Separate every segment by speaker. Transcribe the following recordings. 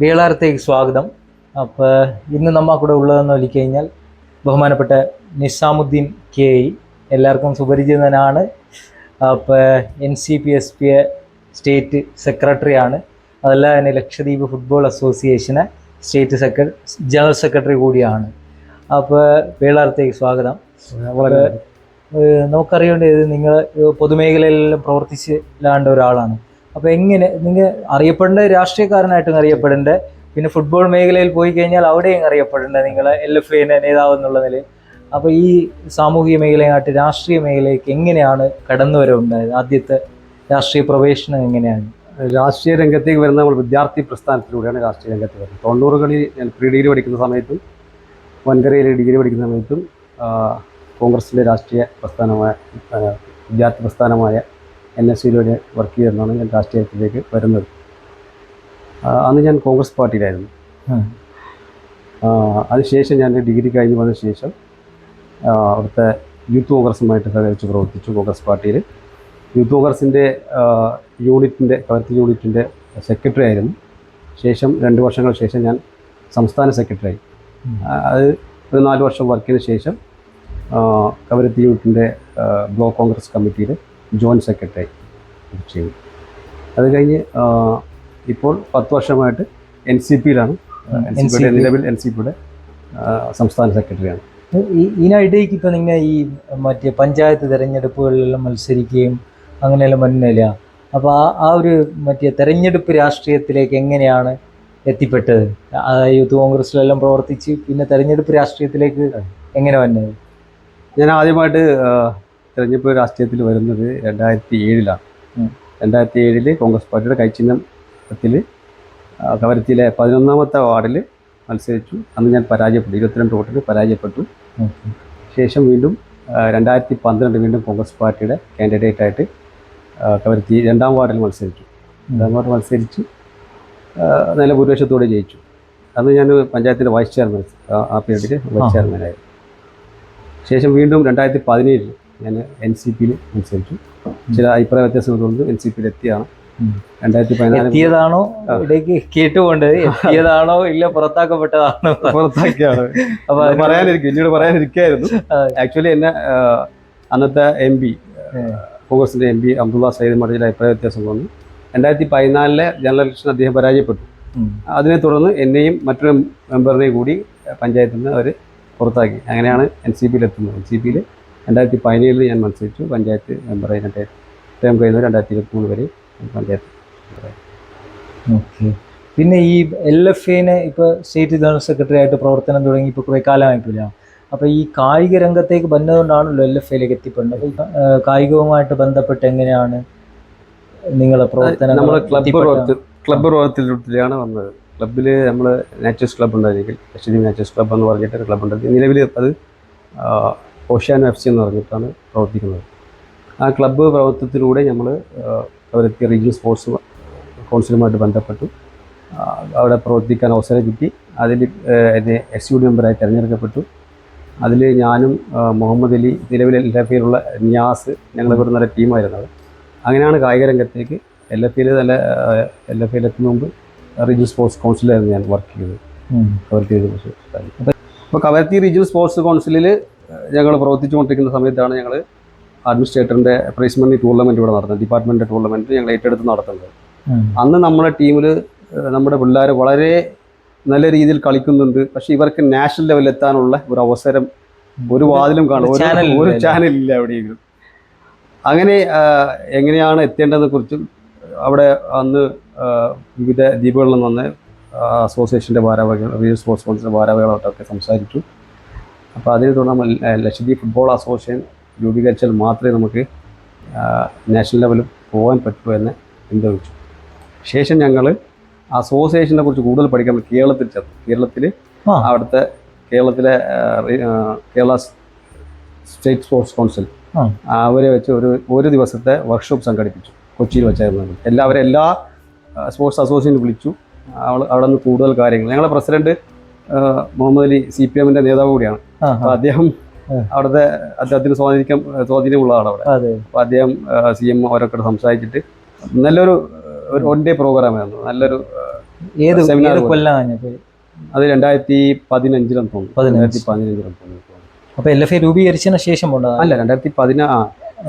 Speaker 1: ബീളാരത്തേക്ക് സ്വാഗതം. അപ്പോൾ ഇന്ന് നമ്മ കൂടെ ഉള്ളതെന്ന് നോക്കിക്കഴിഞ്ഞാൽ ബഹുമാനപ്പെട്ട നിസാമുദ്ദീൻ കെ ഇ എല്ലാവർക്കും സുപരിചിതനാണ്. അപ്പോൾ N C P S P A state സെക്രട്ടറിയാണ്. അതല്ല തന്നെ ലക്ഷദ്വീപ് ഫുട്ബോൾ അസോസിയേഷന് സ്റ്റേറ്റ് സെക്ര ജനറൽ സെക്രട്ടറി കൂടിയാണ്. അപ്പോൾ വേളാരത്തേക്ക് സ്വാഗതം.
Speaker 2: വളരെ
Speaker 1: നമുക്കറിയേണ്ടത് നിങ്ങൾ പൊതുമേഖലയിലെല്ലാം പ്രവർത്തിച്ചില്ലാണ്ട ഒരാളാണ്. അപ്പോൾ എങ്ങനെ നിങ്ങൾ അറിയപ്പെടേണ്ട രാഷ്ട്രീയക്കാരനായിട്ടും അറിയപ്പെടേണ്ടത് പിന്നെ ഫുട്ബോൾ മേഖലയിൽ പോയി കഴിഞ്ഞാൽ അവിടെയും അറിയപ്പെടേണ്ട നിങ്ങൾ എൽ എഫ് ഐന്റെ നേതാവ് എന്നുള്ള നിലയിൽ. അപ്പോൾ ഈ സാമൂഹിക മേഖലയായിട്ട് രാഷ്ട്രീയ മേഖലയ്ക്ക് എങ്ങനെയാണ് കടന്നു വരവുണ്ടായത് ആദ്യത്തെ രാഷ്ട്രീയ പ്രവേശനം എങ്ങനെയാണ്?
Speaker 2: രാഷ്ട്രീയ രംഗത്തേക്ക് വരുന്ന നമ്മൾ വിദ്യാർത്ഥി പ്രസ്ഥാനത്തിലൂടെയാണ് രാഷ്ട്രീയ രംഗത്ത് വരുന്നത്. തൊണ്ണൂറുകളിൽ ഞാൻ പ്രീ ഡിഗ്രി പഠിക്കുന്ന സമയത്തും വൻകരയിൽ ഡിഗ്രി പഠിക്കുന്ന സമയത്തും കോൺഗ്രസിലെ രാഷ്ട്രീയ പ്രസ്ഥാനമായ വിദ്യാർത്ഥി പ്രസ്ഥാനമായ എൻ എസ് സിയിലൂടെ വർക്ക് ചെയ്തെന്നാണ് ഞാൻ രാഷ്ട്രീയത്തിലേക്ക് വരുന്നത്. അന്ന് ഞാൻ കോൺഗ്രസ് പാർട്ടിയിലായിരുന്നു. അതിനുശേഷം ഞാൻ ഡിഗ്രി കഴിഞ്ഞ് വന്ന ശേഷം അവിടുത്തെ യൂത്ത് കോൺഗ്രസുമായിട്ട് സഹകരിച്ച് പ്രവർത്തിച്ചു കോൺഗ്രസ് പാർട്ടിയിൽ. യൂത്ത് കോൺഗ്രസിന്റെ യൂണിറ്റിന്റെ കവർത്തി യൂണിറ്റിന്റെ സെക്രട്ടറി ആയിരുന്നു. ശേഷം രണ്ട് വർഷങ്ങൾ ശേഷം ഞാൻ സംസ്ഥാന സെക്രട്ടറി ആയി. അത് ഒരു നാല് വർഷം വർക്കിന് ശേഷം കവരത്തി യൂണിറ്റിന്റെ ബ്ലോക്ക് കോൺഗ്രസ് കമ്മിറ്റിയിൽ ജോയിന്റ് സെക്രട്ടറി ചെയ്തു. അത് കഴിഞ്ഞ് ഇപ്പോൾ പത്ത് വർഷമായിട്ട് എൻ സി പിയിലാണ്. എൻ സി പിയുടെ. നിലവിൽ എൻ സി പിയുടെ സംസ്ഥാന സെക്രട്ടറിയാണ്.
Speaker 1: ഈ- ഇപ്പം നിങ്ങൾ ഈ മറ്റേ പഞ്ചായത്ത് തെരഞ്ഞെടുപ്പുകളിലെല്ലാം മത്സരിക്കുകയും അങ്ങനെയെല്ലാം മുന്നില്ല അപ്പോൾ ആ ആ ഒരു മറ്റേ തെരഞ്ഞെടുപ്പ് രാഷ്ട്രീയത്തിലേക്ക് എങ്ങനെയാണ് എത്തിപ്പെട്ടത്? യൂത്ത് കോൺഗ്രസിലെല്ലാം പ്രവർത്തിച്ച് പിന്നെ തെരഞ്ഞെടുപ്പ് രാഷ്ട്രീയത്തിലേക്ക് എങ്ങനെ വന്നത്?
Speaker 2: ഞാൻ ആദ്യമായിട്ട് തെരഞ്ഞെടുപ്പ് രാഷ്ട്രീയത്തിൽ വരുന്നത് രണ്ടായിരത്തി ഏഴിലാണ്. രണ്ടായിരത്തി ഏഴിൽ കോൺഗ്രസ് പാർട്ടിയുടെ കൈച്ചിഹ്നത്തിൽ കവരത്തിയിലെ പതിനൊന്നാമത്തെ വാർഡിൽ മത്സരിച്ചു. അന്ന് ഞാൻ പരാജയപ്പെട്ടു. ഇരുപത്തിരണ്ട് വോട്ടിന് പരാജയപ്പെട്ടു. ശേഷം വീണ്ടും രണ്ടായിരത്തി പന്ത്രണ്ട് വീണ്ടും കോൺഗ്രസ് പാർട്ടിയുടെ കാൻഡിഡേറ്റ് ആയിട്ട് കവരത്തി രണ്ടാം വാർഡിൽ മത്സരിച്ചു. രണ്ടാം വാർഡ് മത്സരിച്ച് നല്ല ഭൂരിപക്ഷത്തോടെ ജയിച്ചു. അന്ന് ഞാൻ പഞ്ചായത്തിന്റെ വൈസ് ചെയർമാൻ ആ- പീരീഡിൽ വൈസ്. ചെയർമാനായിരുന്നു ശേഷം വീണ്ടും രണ്ടായിരത്തി പതിനേഴിൽ ഞാൻ എൻ സി പിയിൽ മത്സരിച്ചു ചില അഭിപ്രായ വ്യത്യാസങ്ങൾ തോന്നുന്നത് എൻ സി പിയിൽ എത്തിയാണ്.
Speaker 1: ഉം.
Speaker 2: രണ്ടായിരത്തി പതിനാല്
Speaker 1: എത്തിയതാണോ? ഇടയ്ക്ക് കേട്ടുപോണ്ടത് എത്തിയതാണോ? ഇല്ല പുറത്താക്കപ്പെട്ടതാണോ?
Speaker 2: പുറത്താക്കിയാണ്.
Speaker 1: അപ്പൊ
Speaker 2: പറയാനിരിക്കും. എന്നോട് പറയാനിരിക്കായിരുന്നു ആക്ച്വലി എന്നെ അന്നത്തെ എം പി കോൺഗ്രസിന്റെ എം പി അബ്ദുള്ള സയ്യിദ് മടയിൽ അഭിപ്രായ വ്യത്യാസം വന്നു രണ്ടായിരത്തി പതിനാലിലെ ജനറൽ ഇലക്ഷൻ അദ്ദേഹം പരാജയപ്പെട്ടു. അതിനെ തുടർന്ന് എന്നെയും മറ്റൊരു മെമ്പറിനെയും കൂടി പഞ്ചായത്തിൽ നിന്ന് അവർ പുറത്താക്കി. അങ്ങനെയാണ് എൻ സി പിയിൽ എത്തുന്നത്. എൻ സി പിയിൽ രണ്ടായിരത്തി പതിനേഴിൽ ഞാൻ മത്സരിച്ചു. പഞ്ചായത്ത് മെമ്പറായി എന്റെ ടേം കഴിയുന്നത് രണ്ടായിരത്തി ഇരുപത്തി മൂന്ന് വരെ പഞ്ചായത്ത്
Speaker 1: ഓക്കെ. പിന്നെ ഈ എൽ എഫ് എനെ ഇപ്പോൾ സ്റ്റേറ്റ് ജനറൽ സെക്രട്ടറി ആയിട്ട് പ്രവർത്തനം തുടങ്ങി ഇപ്പോൾ കുറേ കാലമായിട്ടില്ല. അപ്പോൾ ഈ കായിക രംഗത്തേക്ക് വന്നതുകൊണ്ടാണല്ലോ എൽ എഫ് എയിലേക്ക് എത്തിപ്പെടുന്നത്. അപ്പോൾ കായികവുമായിട്ട് ബന്ധപ്പെട്ട് എങ്ങനെയാണ് നിങ്ങളെ പ്രവർത്തനം
Speaker 2: നമ്മൾ ക്ലബ്ബ് ക്ലബ്ബ് പ്രവർത്തനത്തിലാണ് വന്നത്. ക്ലബ്ബിൽ നമ്മൾ നാച്ചേഴ്സ് ക്ലബ്ബ് ഉണ്ടായിരിക്കും. ലക്ഷദ്വീപ് നാച്ചേഴ്സ് ക്ലബ്ബ് എന്ന് പറഞ്ഞിട്ട് ഒരു ക്ലബ്ബ് ഉണ്ട് നിലവിൽ അത് ഓഷ്യാനോ എഫ് സി എന്ന് പറഞ്ഞിട്ടാണ് പ്രവർത്തിക്കുന്നത്. ആ ക്ലബ്ബ് പ്രവർത്തനത്തിലൂടെ നമ്മൾ അവരെത്തിയ റീജിയണൽ സ്പോർട്സ് കൗൺസിലുമായിട്ട് ബന്ധപ്പെട്ടു. അവിടെ പ്രവർത്തിക്കാൻ അവസരം കിട്ടി. അതിൽ എന്നെ എസ് യു ഡി മെമ്പറായി തിരഞ്ഞെടുക്കപ്പെട്ടു. അതിൽ ഞാനും മുഹമ്മദ് അലി നിലവിൽ എൽ എഫ് ഐയിലുള്ള നിയാസ് ഞങ്ങൾ ഇവിടെ നല്ല ടീമായിരുന്നത് അങ്ങനെയാണ് കായിക രംഗത്തേക്ക് എൽ എഫ് ഐയിൽ നല്ല എൽ എഫ് ഐയിൽ എത്തുന്ന മുമ്പ് റീജിയൽ സ്പോർട്സ് കൗൺസിലായിരുന്നു ഞാൻ വർക്ക് ചെയ്തത്. കവർത്തി അപ്പോൾ കവരത്തി റീജിയൽ സ്പോർട്സ് കൗൺസിലിൽ ഞങ്ങൾ പ്രവർത്തിച്ചുകൊണ്ടിരിക്കുന്ന സമയത്താണ് ഞങ്ങൾ അഡ്മിനിസ്ട്രേറ്ററിന്റെ പ്രൈസ് മണി ടൂർണമെന്റ് ഇവിടെ നടത്തുന്നത് ഡിപ്പാർട്ട്മെന്റ് ടൂർണമെന്റ് ഞങ്ങൾ ഏറ്റെടുത്ത് നടത്തുന്നത്. അന്ന് നമ്മുടെ ടീമിൽ നമ്മുടെ പിള്ളേർ വളരെ നല്ല രീതിയിൽ കളിക്കുന്നുണ്ട്. പക്ഷെ ഇവർക്ക് നാഷണൽ ലെവലിൽ എത്താനുള്ള ഒരു അവസരം ഒരു വാതിലും കാണും.
Speaker 1: ഒരു.
Speaker 2: ചാനലില്ല എവിടെയെങ്കിലും. അങ്ങനെ എങ്ങനെയാണ് എത്തേണ്ടതിനെ കുറിച്ചും അവിടെ അന്ന് വിവിധ ദ്വീപുകളിൽ നിന്ന് അസോസിയേഷന്റെ ഭാരവാഹികൾ സ്പോർട്സ് കൗൺസിലിന്റെ ഭാരവാഹികളായിട്ടൊക്കെ സംസാരിച്ചു. അപ്പോൾ അതിനെ തുടർന്ന് നമ്മൾ ലക്ഷദ്വീപ് ഫുട്ബോൾ അസോസിയേഷൻ രൂപീകരിച്ചാൽ മാത്രമേ നമുക്ക് നാഷണൽ ലെവലിൽ പോകാൻ പറ്റൂ എന്ന് ചിന്തിച്ചു ശേഷം ഞങ്ങൾ അസോസിയേഷനെ കുറിച്ച് കൂടുതൽ പഠിക്കാൻ കേരളത്തിൽ ചെന്നു. കേരളത്തിൽ അവിടുത്തെ കേരളത്തിലെ കേരള സ്റ്റേറ്റ് സ്പോർട്സ് കൗൺസിൽ അവരെ വെച്ച് ഒരു ഒരു ദിവസത്തെ വർക്ക്ഷോപ്പ് സംഘടിപ്പിച്ചു. കൊച്ചിയിൽ വെച്ചായിരുന്നു എല്ലാവരും എല്ലാ സ്പോർട്സ് അസോസിയേഷൻ വിളിച്ചു. അവൾ അവിടെ നിന്ന് കൂടുതൽ കാര്യങ്ങൾ. ഞങ്ങളെ president Muhammad Ali C P എമ്മിന്റെ നേതാവ് കൂടിയാണ്.
Speaker 1: അപ്പൊ.
Speaker 2: അദ്ദേഹം. അവിടുത്തെ അദ്ദേഹത്തിന് സ്വാധീനിക്കാൻ സ്വാധീനമുള്ളതാണ് അവിടെ. അപ്പൊ അദ്ദേഹം സി എം അവരൊക്കെ സംസാരിച്ചിട്ട് നല്ലൊരു ഒരു വൺ ഡേ പ്രോഗ്രാം ആയിരുന്നു. നല്ലൊരു
Speaker 1: ഏത് സെമിനാർ
Speaker 2: അത് രണ്ടായിരത്തി പതിനഞ്ചിലും തോന്നുന്നു. രണ്ടായിരത്തി പതിനഞ്ചിലെന്ന് തോന്നുന്നു.
Speaker 1: അപ്പൊ എൽ എഫ് എ രൂപീകരിച്ചതിന് ശേഷം
Speaker 2: അല്ല രണ്ടായിരത്തി പതിനാ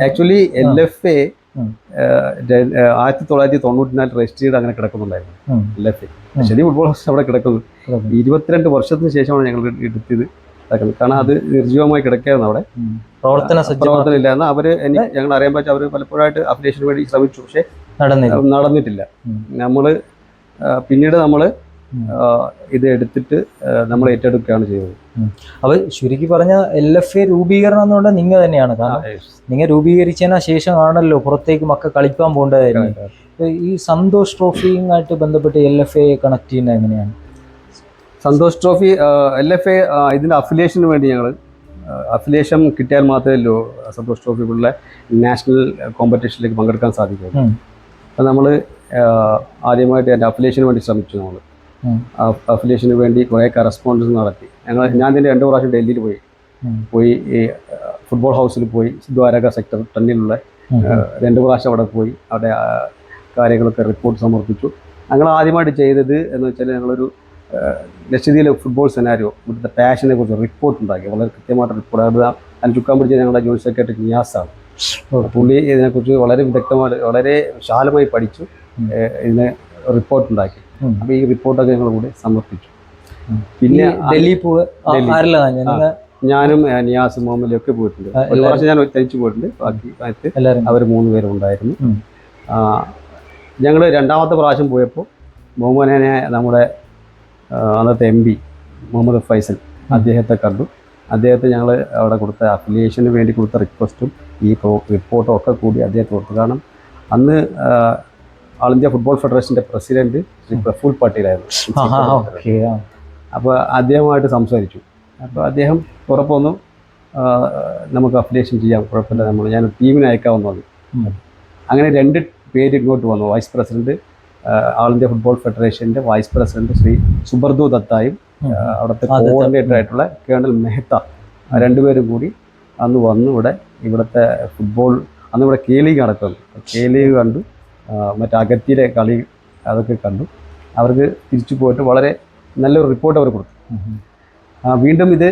Speaker 2: ആക്ച്വലി എൽ എഫ് എ. ആയിരത്തി തൊള്ളായിരത്തി തൊണ്ണൂറ്റിനാല് രജിസ്റ്റർ ചെയ്ത് അങ്ങനെ കിടക്കുന്നുണ്ടായിരുന്നു. എൽ എഫ് എ ശരി ഫുട്ബോൾ ഹൗസ് അവിടെ കിടക്കുന്നത്. ഇരുപത്തിരണ്ട് വർഷത്തിന് ശേഷമാണ് ഞങ്ങൾ എടുത്തത്. കാരണം അത് നിർജീവമായി കിടക്കുകയായിരുന്നു അവിടെ.
Speaker 1: പ്രവർത്തന
Speaker 2: പ്രവർത്തനം ഇല്ലായിരുന്നു അവർ എനിക്ക് ഞങ്ങൾ അറിയാൻ പറ്റും അവർ പലപ്പോഴായിട്ട് അപ്ഡേഷന് വേണ്ടി ശ്രമിച്ചു. പക്ഷെ നടന്നിട്ടില്ല.
Speaker 1: നമ്മൾ
Speaker 2: നമ്മൾ പിന്നീട് നമ്മൾ ഇത് എടുത്തിട്ട് നമ്മൾ ഏറ്റെടുക്കുകയാണ് ചെയ്തത്.
Speaker 1: അപ്പൊ ചുരുക്കി പറഞ്ഞ എൽ എഫ് എ രൂപീകരണം എന്ന് പറഞ്ഞാൽ നിങ്ങൾ തന്നെയാണ്. കാരണം നിങ്ങൾ രൂപീകരിച്ചതിന് ശേഷമാണല്ലോ പുറത്തേക്ക് മക്ക കളിക്കാൻ പോകേണ്ടതായിരുന്നു ഈ സന്തോഷ് ട്രോഫിയുമായിട്ട് ബന്ധപ്പെട്ട് എൽ എഫ് എ കണക്ട് ചെയ്യുന്നത് എങ്ങനെയാണ്?
Speaker 2: Santhosh trophy L F A ഇതിന്റെ അഫിലിയേഷന് വേണ്ടി ഞങ്ങൾ അഫിലിയേഷൻ കിട്ടിയാൽ മാത്രമേ ലോ സന്തോഷ് ട്രോഫി പോലുള്ള നാഷണൽ കോമ്പറ്റീഷനിലേക്ക് പങ്കെടുക്കാൻ സാധിക്കുള്ളൂ അപ്പം നമ്മൾ ആദ്യമായിട്ട് എന്റെ അഫിലിയേഷന് വേണ്ടി ശ്രമിച്ചു നമ്മൾ. അഫിലിയേഷന് വേണ്ടി കുറേ കറസ്പോണ്ടൻസ് നടത്തി. ഞങ്ങൾ ഞാൻ ഇതിന്റെ രണ്ടു പ്രാവശ്യം ഡൽഹിയിൽ പോയി. പോയി ഈ ഫുട്ബോൾ ഹൗസിൽ പോയി ദ്വാരക സെക്ടർ ടെന്നിലുള്ള. രണ്ട് പ്രാവശ്യം അവിടെ പോയി. അവിടെ കാര്യങ്ങളൊക്കെ റിപ്പോർട്ട് സമർപ്പിച്ചു. ഞങ്ങൾ ആദ്യമായിട്ട് ചെയ്തത് എന്ന് വെച്ചാൽ ഞങ്ങളൊരു ലക്ഷദ്വീപിലെ ഫുട്ബോൾ സെനാരിയോ ഇവിടുത്തെ പാഷനെ കുറിച്ച് റിപ്പോർട്ട് ഉണ്ടാക്കി. വളരെ കൃത്യമായിട്ട് റിപ്പോർട്ട് അത് അതിന് ചുക്കാൻ പിടിച്ച ഞങ്ങളുടെ ജോയിൻ സെക്രട്ടറി നിയാസാണ്. പുള്ളി ഇതിനെക്കുറിച്ച് വളരെ വിദഗ്ധമായി വളരെ വിശാലമായി പഠിച്ചു ഇതിന് റിപ്പോർട്ട് ഉണ്ടാക്കി.
Speaker 1: അപ്പം
Speaker 2: അപ്പോൾ ഈ റിപ്പോർട്ടൊക്കെ ഞങ്ങൾ കൂടി സമർപ്പിച്ചു. പിന്നെ
Speaker 1: ഡൽഹി പോവുക?
Speaker 2: ഞാനും നിയാസ് മുഹമ്മദും ഒക്കെ പോയിട്ടുണ്ട്. ഒരു പ്രാവശ്യം ഞാൻ തനിച്ച് പോയിട്ടുണ്ട്. ബാക്കി അവർ മൂന്ന് പേരും ഉണ്ടായിരുന്നു. ഞങ്ങൾ രണ്ടാമത്തെ പ്രാവശ്യം പോയപ്പോൾ മുഹമ്മദിനെ നമ്മുടെ അന്നത്തെ എം പി മുഹമ്മദ് ഫൈസൽ അദ്ദേഹത്തെ കണ്ടു. അദ്ദേഹത്തെ ഞങ്ങൾ അവിടെ കൊടുത്ത അഫിലിയേഷന് വേണ്ടി കൊടുത്ത റിക്വസ്റ്റും ഈ റിപ്പോർട്ടും ഒക്കെ കൂടി അദ്ദേഹത്തെ കൊടുത്തു. കാരണം അന്ന് ആൾ ഇന്ത്യ ഫുട്ബോൾ ഫെഡറേഷന്റെ പ്രസിഡന്റ് ശ്രീ പ്രഫുൽ പട്ടേലായിരുന്നു. അപ്പോൾ അദ്ദേഹമായിട്ട് സംസാരിച്ചു. അപ്പോൾ അദ്ദേഹം ഉറപ്പൊന്നു നമുക്ക് അഫിലിയേഷൻ ചെയ്യാം കുഴപ്പമില്ല നമ്മൾ ഞാൻ ടീമിന്
Speaker 1: അയക്കാവുന്നതാണ്
Speaker 2: അങ്ങനെ രണ്ട് പേര് ഇങ്ങോട്ട് വന്നു. Vice president all India football ഫെഡറേഷന്റെ വൈസ് പ്രസിഡന്റ് ശ്രീ സുബർദു ദത്തായും അവിടുത്തെ. കോർഡിനേറ്റർ ആയിട്ടുള്ള കേണൽ മെഹ്ത്ത രണ്ടുപേരും കൂടി അന്ന് വന്നു ഇവിടെ ഇവിടുത്തെ ഫുട്ബോൾ അന്ന് ഇവിടെ കെ ലീഗ് നടക്കുന്നു. കെ ലീഗ് കണ്ടു. മറ്റേ അഗത്തിയിലെ കളി അതൊക്കെ കണ്ടു. അവർക്ക് തിരിച്ചു പോയിട്ട് വളരെ നല്ലൊരു റിപ്പോർട്ട് അവർ കൊടുത്തു. ആ, വീണ്ടും ഇത്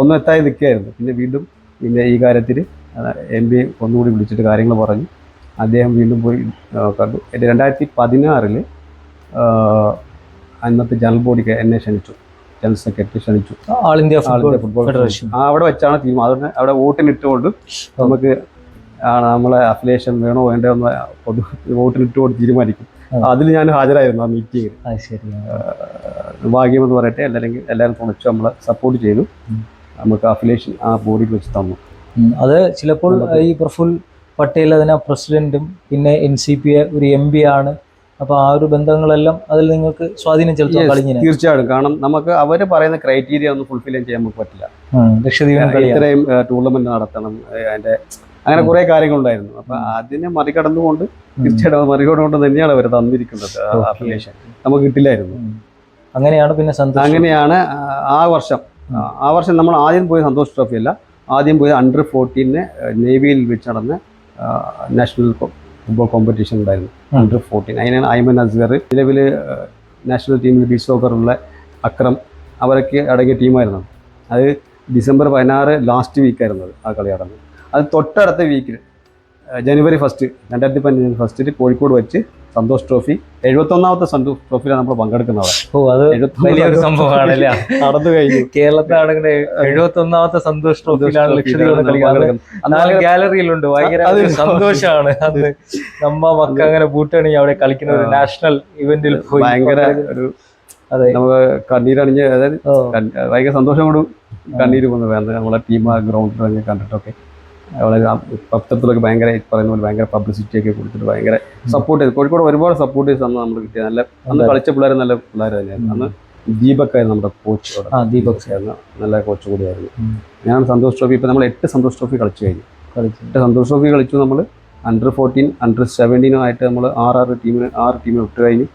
Speaker 2: ഒന്നും എത്താതെ നിൽക്കുകയായിരുന്നു. പിന്നെ വീണ്ടും പിന്നെ ഈ കാര്യത്തിൽ എം പി ഒന്നുകൂടി വിളിച്ചിട്ട് കാര്യങ്ങൾ പറഞ്ഞു. അദ്ദേഹം വീണ്ടും പോയി കണ്ടു. രണ്ടായിരത്തി പതിനാറിൽ അന്നത്തെ ജനറൽ ബോഡിക്ക് എന്നെ ക്ഷണിച്ചു. ജനറൽ സെക്രട്ടറി ക്ഷണിച്ചു.
Speaker 1: All India football federation.
Speaker 2: അവിടെ വെച്ചാണ് തീരുമാനം. അതുകൊണ്ട് അവിടെ വോട്ടിനിട്ടുകൊണ്ട് നമുക്ക് ആണ് നമ്മളെ അഫിലേഷൻ വേണോ വേണ്ടോ എന്ന് പൊതു വോട്ടിനിട്ടുകൊണ്ട് തീരുമാനിക്കും. അതിൽ ഞാൻ ഹാജരായിരുന്നു ആ
Speaker 1: മീറ്റിംഗിൽ
Speaker 2: ഭാഗ്യമെന്ന് പറയട്ടെ എല്ലാവരും എല്ലാവരും തുണച്ചു നമ്മളെ സപ്പോർട്ട് ചെയ്തു. നമുക്ക് അഫിലേഷൻ ആ ബോഡിയിൽ വെച്ച് തന്നു.
Speaker 1: അത് ചിലപ്പോൾ ഈ പ്രഫുൽ പട്ടേൽ അതിനെ പ്രസിഡന്റും പിന്നെ എൻ സി പി ഒരു എം പി ആണ്. അപ്പോൾ ആ ഒരു ബന്ധങ്ങളെല്ലാം അതിൽ നിങ്ങൾക്ക് സ്വാധീനം ചെലുത്താൻ കളിഞ്ഞിനെ
Speaker 2: തീർച്ചയായിട്ടും. കാരണം നമുക്ക് അവർ പറയുന്ന ക്രൈറ്റീരിയ ഒന്നും ഫുൾഫിൽ ചെയ്യാൻ നമുക്ക് പറ്റില്ല. ഇത്രയും ടൂർണമെന്റ് നടത്തണം അതിന്റെ അതിന്റെ അങ്ങനെ കുറെ കാര്യങ്ങളുണ്ടായിരുന്നു. അപ്പൊ അതിനെ മറികടന്നുകൊണ്ട് തീർച്ചയായിട്ടും മറികടന്നുകൊണ്ട് തന്നെയാണ് അവർ തന്നിരിക്കുന്നത്. അപ്ലിക്കേഷൻ നമുക്ക് കിട്ടില്ലായിരുന്നു.
Speaker 1: അങ്ങനെയാണ് പിന്നെ സന്തോഷം.
Speaker 2: അങ്ങനെയാണ് ആ- വർഷം ആ- ആ വർഷം നമ്മൾ ആദ്യം പോയി സന്തോഷ് ട്രോഫി അല്ല ആദ്യം പോയി അണ്ടർ ഫോർട്ടീന് നേവിയിൽ വെച്ച് നടന്ന നാഷണൽ ഫുട്ബോൾ കോമ്പറ്റീഷൻ ഉണ്ടായിരുന്നു. അണ്ടർ ഫോർട്ടീൻ അതിനാണ് ഐമൻ അസ്ഗർ നിലവിൽ നാഷണൽ ടീമിൽ ബീച്ച് സോക്കറുള്ള അക്രം അവരൊക്കെ അടങ്ങിയ ടീമായിരുന്നു അത് ഡിസംബർ പതിനാറ് ലാസ്റ്റ് വീക്കായിരുന്നു ആ കളി നടന്നത്. അത് തൊട്ടടുത്ത വീക്കിൽ ജനുവരി ഫസ്റ്റ് രണ്ടായിരത്തി പതിനഞ്ച് ഫസ്റ്റിൽ കോഴിക്കോട് വെച്ച് സന്തോഷ് ട്രോഫി. എഴുപത്തൊന്നാമത്തെ സന്തോഷ് ട്രോഫിയിലാണ് നമ്മൾ പങ്കെടുക്കുന്നത്
Speaker 1: ഓ അത് വലിയൊരു സംഭവമാണല്ലേ?
Speaker 2: നടന്നു കഴിഞ്ഞു.
Speaker 1: കേരളത്തിലാണെങ്കിൽ എഴുപത്തി ഒന്നാമത്തെ സന്തോഷ് ട്രോഫിയിലാണ് ലക്ഷദ്വീപ് ഗാലറിയിലുണ്ട് ഭയങ്കര സന്തോഷമാണ് അത് നമ്മ മക്ക അങ്ങനെ ബൂട്ടണി അവിടെ കളിക്കുന്ന ഒരു നാഷണൽ ഇവന്റിൽ പോയി
Speaker 2: ഭയങ്കര ഒരു
Speaker 1: അതെ.
Speaker 2: നമുക്ക് കണ്ണീരണിഞ്ഞ് അതായത് ഭയങ്കര സന്തോഷം കൊണ്ട് കണ്ണീര് പോകുന്നത്. നമ്മളെ ടീം ആ ഗ്രൗണ്ടിൽ കണ്ടിട്ടൊക്കെ. വളരെ പത്രത്തിലൊക്കെ ഭയങ്കര പറയുന്ന പോലെ ഭയങ്കര പബ്ലിസിറ്റി ഒക്കെ കൊടുത്തിട്ട് ഭയങ്കര സപ്പോർട്ട് ചെയ്ത്. കോഴിക്കോട് ഒരുപാട് സപ്പോർട്ട് ചെയ്ത് അന്ന് നമ്മൾ കിട്ടിയത്. നല്ല അന്ന് കളിച്ച പിള്ളേർ നല്ല പിള്ളേർ തന്നെയായിരുന്നു. അന്ന് ദീപക് ആയിരുന്നു നമ്മുടെ കോച്ച്
Speaker 1: ദീപക്
Speaker 2: ആയിരുന്നു. നല്ല കോച്ച് കൂടിയായിരുന്നു. ഞാൻ സന്തോഷ് ട്രോഫി ഇപ്പം നമ്മൾ എട്ട് സന്തോഷ് ട്രോഫി കളിച്ചു കഴിഞ്ഞു.
Speaker 1: കളിച്ചു.
Speaker 2: എട്ട് സന്തോഷ് ട്രോഫി കളിച്ചു നമ്മൾ അണ്ടർ ഫോർട്ടീൻ അണ്ടർ സെവന്റീനും ആയിട്ട് നമ്മൾ ആറാറ് ടീമിന് ആറ് ടീമിന് വിട്ട് കഴിഞ്ഞു.